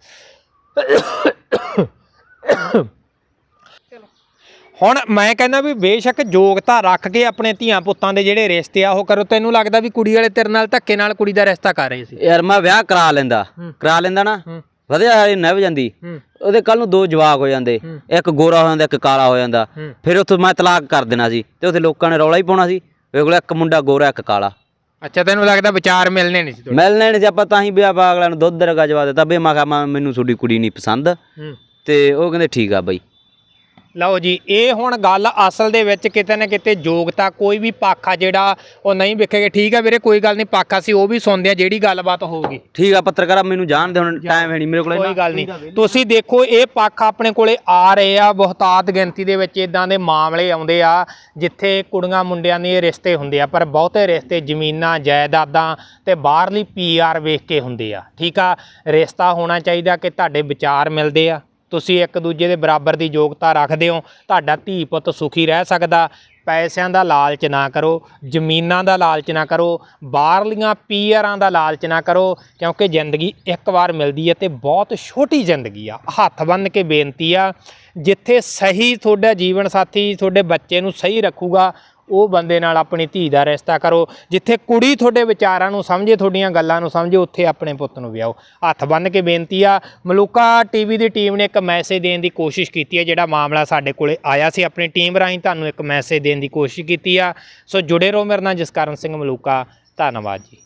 ਹੁਣ ਮੈਂ ਕਹਿੰਦਾ ਵੀ ਬੇਸ਼ੱਕ ਯੋਗਤਾ ਰੱਖ ਕੇ ਆਪਣੇ ਧੀਆਂ ਪੁੱਤਾਂ ਦੇ ਜਿਹੜੇ ਰਿਸ਼ਤੇ ਆ ਉਹ ਕਰੋ। ਤੈਨੂੰ ਲੱਗਦਾ ਵੀ ਕੁੜੀ ਵਾਲੇ ਤੇਰੇ ਨਾਲ ਧੱਕੇ ਨਾਲ ਕੁੜੀ ਦਾ ਰਿਸ਼ਤਾ ਕਰ ਰਹੇ ਸੀ? ਯਾਰ ਮੈਂ ਵਿਆਹ ਕਰਾ ਲੈਂਦਾ। ਕਰਾ ਲੈਂਦਾ ਨਾ। ਵਧੀਆ ਇਹ ਨਿਭ ਜਾਂਦੀ। ਉਹਦੇ ਕੱਲ ਨੂੰ ਦੋ ਜਵਾਕ ਹੋ ਜਾਂਦੇ। ਇੱਕ ਗੋਰਾ ਹੋ ਜਾਂਦਾ ਇੱਕ ਕਾਲਾ ਹੋ ਜਾਂਦਾ। ਫਿਰ ਉੱਥੋਂ ਮੈਂ ਤਲਾਕ ਕਰ ਦੇਣਾ ਸੀ ਤੇ ਉੱਥੇ ਲੋਕਾਂ ਨੇ ਰੌਲਾ ਹੀ ਪਾਉਣਾ ਸੀ। ਵੇ ਕੋਲ ਇੱਕ ਮੁੰਡਾ ਗੋਰਾ ਇੱਕ ਕਾਲਾ। ਅੱਛਾ ਤੈਨੂੰ ਲੱਗਦਾ ਵਿਚਾਰ ਮਿਲਨੇ ਨਹੀਂ ਸੀ ਤੁਹਾਡੇ? ਮਿਲਣੇ ਨਹੀਂ ਸੀ ਆਪਾਂ ਤਾਂ ਹੀ ਵਿਆਹ ਪਾ ਅਗਲਿਆਂ ਨੂੰ ਦੁੱਧ ਰਗਾ ਜਵਾ ਦਿੱਤਾ ਬਈ ਮੈਂ ਕਿਹਾ ਮੈਂ- ਮੈਨੂੰ ਤੁਹਾਡੀ ਕੁੜੀ ਨਹੀਂ ਪਸੰਦ। ਹੂੰ। ਤੇ ਉਹ ਕਹਿੰਦੇ ਠੀਕ ਆ ਬਈ। ਲਓ ਜੀ ਇਹ ਹੁਣ ਗੱਲ ਅਸਲ ਦੇ ਵਿੱਚ ਕਿਤੇ ਨਾ ਕਿਤੇ ਯੋਗਤਾ ਕੋਈ ਵੀ ਪਾਖਾ ਜਿਹੜਾ ਉਹ ਨਹੀਂ ਵਿਖੇਗਾ। ਠੀਕ ਆ ਵੀਰੇ ਕੋਈ ਗੱਲ ਨਹੀਂ ਪਾਖਾ ਸੀ ਉਹ ਵੀ ਸੁਣਦੇ ਆ ਜਿਹੜੀ ਗੱਲਬਾਤ ਹੋਊਗੀ। ਠੀਕ ਆ ਪੱਤਰਕਾਰ ਮੈਨੂੰ ਜਾਣਦੇ ਹੁਣ ਟਾਈਮ ਹੈ ਨਹੀਂ ਮੇਰੇ ਕੋਲ ਕੋਈ ਗੱਲ ਨਹੀਂ। ਤੁਸੀਂ ਦੇਖੋ ਇਹ ਪੱਖ ਆਪਣੇ ਕੋਲੇ ਆ ਰਹੇ ਆ ਬਹੁਤਾਤ ਗਿਣਤੀ ਦੇ ਵਿੱਚ ਇਦਾਂ ਦੇ ਮਾਮਲੇ ਆਉਂਦੇ ਆ ਜਿੱਥੇ ਕੁੜੀਆਂ ਮੁੰਡਿਆਂ ਦੇ ਰਿਸ਼ਤੇ ਹੁੰਦੇ ਆ ਪਰ ਬਹੁਤੇ ਰਿਸ਼ਤੇ ਜ਼ਮੀਨਾਂ ਜਾਇਦਾਦਾਂ ਤੇ ਬਾਹਰਲੀ ਪੀਆਰ ਵੇਖ ਕੇ ਹੁੰਦੇ ਆ। ਠੀਕ ਆ ਰਿਸ਼ਤਾ ਹੋਣਾ ਚਾਹੀਦਾ ਕਿ ਤੁਹਾਡੇ ਵਿਚਾਰ ਮਿਲਦੇ ਆ। ਤੁਸੀਂ ਇੱਕ ਦੂਜੇ ਦੇ ਬਰਾਬਰ ਦੀ ਯੋਗਤਾ ਰੱਖਦੇ ਹੋ, ਤੁਹਾਡਾ ਧੀ ਪੁੱਤ ਸੁਖੀ ਰਹਿ ਸਕਦਾ। ਪੈਸਿਆਂ ਦਾ ਲਾਲਚ ਨਾ ਕਰੋ, ਜ਼ਮੀਨਾਂ ਦਾ ਲਾਲਚ ਨਾ ਕਰੋ, ਬਾਹਰਲੀਆਂ ਪੀਅਰਾਂ ਦਾ ਲਾਲਚ ਨਾ ਕਰੋ, ਕਿਉਂਕਿ ਜ਼ਿੰਦਗੀ ਇੱਕ ਵਾਰ ਮਿਲਦੀ ਹੈ ਤੇ ਬਹੁਤ ਛੋਟੀ ਜ਼ਿੰਦਗੀ ਆ। ਹੱਥ ਬੰਨ ਕੇ ਬੇਨਤੀ ਆ, ਜਿੱਥੇ ਸਹੀ ਤੁਹਾਡਾ ਜੀਵਨ ਸਾਥੀ, ਤੁਹਾਡੇ ਬੱਚੇ ਨੂੰ ਸਹੀ ਰੱਖੂਗਾ ਉਹ ਬੰਦੇ ਨਾਲ ਆਪਣੀ ਧੀ ਦਾ ਰਿਸ਼ਤਾ ਕਰੋ, ਜਿੱਥੇ ਕੁੜੀ ਤੁਹਾਡੇ ਵਿਚਾਰਾਂ ਨੂੰ ਸਮਝੇ, ਤੁਹਾਡੀਆਂ ਗੱਲਾਂ ਨੂੰ ਸਮਝੇ, ਉੱਥੇ ਆਪਣੇ ਪੁੱਤ ਨੂੰ ਵਿਆਹੋ। ਹੱਥ ਬੰਨ ਕੇ ਬੇਨਤੀ ਆ, ਮਲੂਕਾ ਟੀਵੀ ਦੀ ਟੀਮ ਨੇ ਇੱਕ ਮੈਸੇਜ ਦੇਣ ਦੀ ਕੋਸ਼ਿਸ਼ ਕੀਤੀ ਹੈ ਜਿਹੜਾ ਮਾਮਲਾ ਸਾਡੇ ਕੋਲੇ ਆਇਆ ਸੀ, ਆਪਣੀ ਟੀਮ ਰਾਹੀਂ ਤੁਹਾਨੂੰ ਇੱਕ ਮੈਸੇਜ ਦੇਣ ਦੀ ਕੋਸ਼ਿਸ਼ ਕੀਤੀ ਆ। ਸੋ ਜੁੜੇ ਰਹੋ ਮੇਰੇ ਨਾਲ ਜਸਕਰਨ ਸਿੰਘ ਮਲੂਕਾ, ਧੰਨਵਾਦ ਜੀ।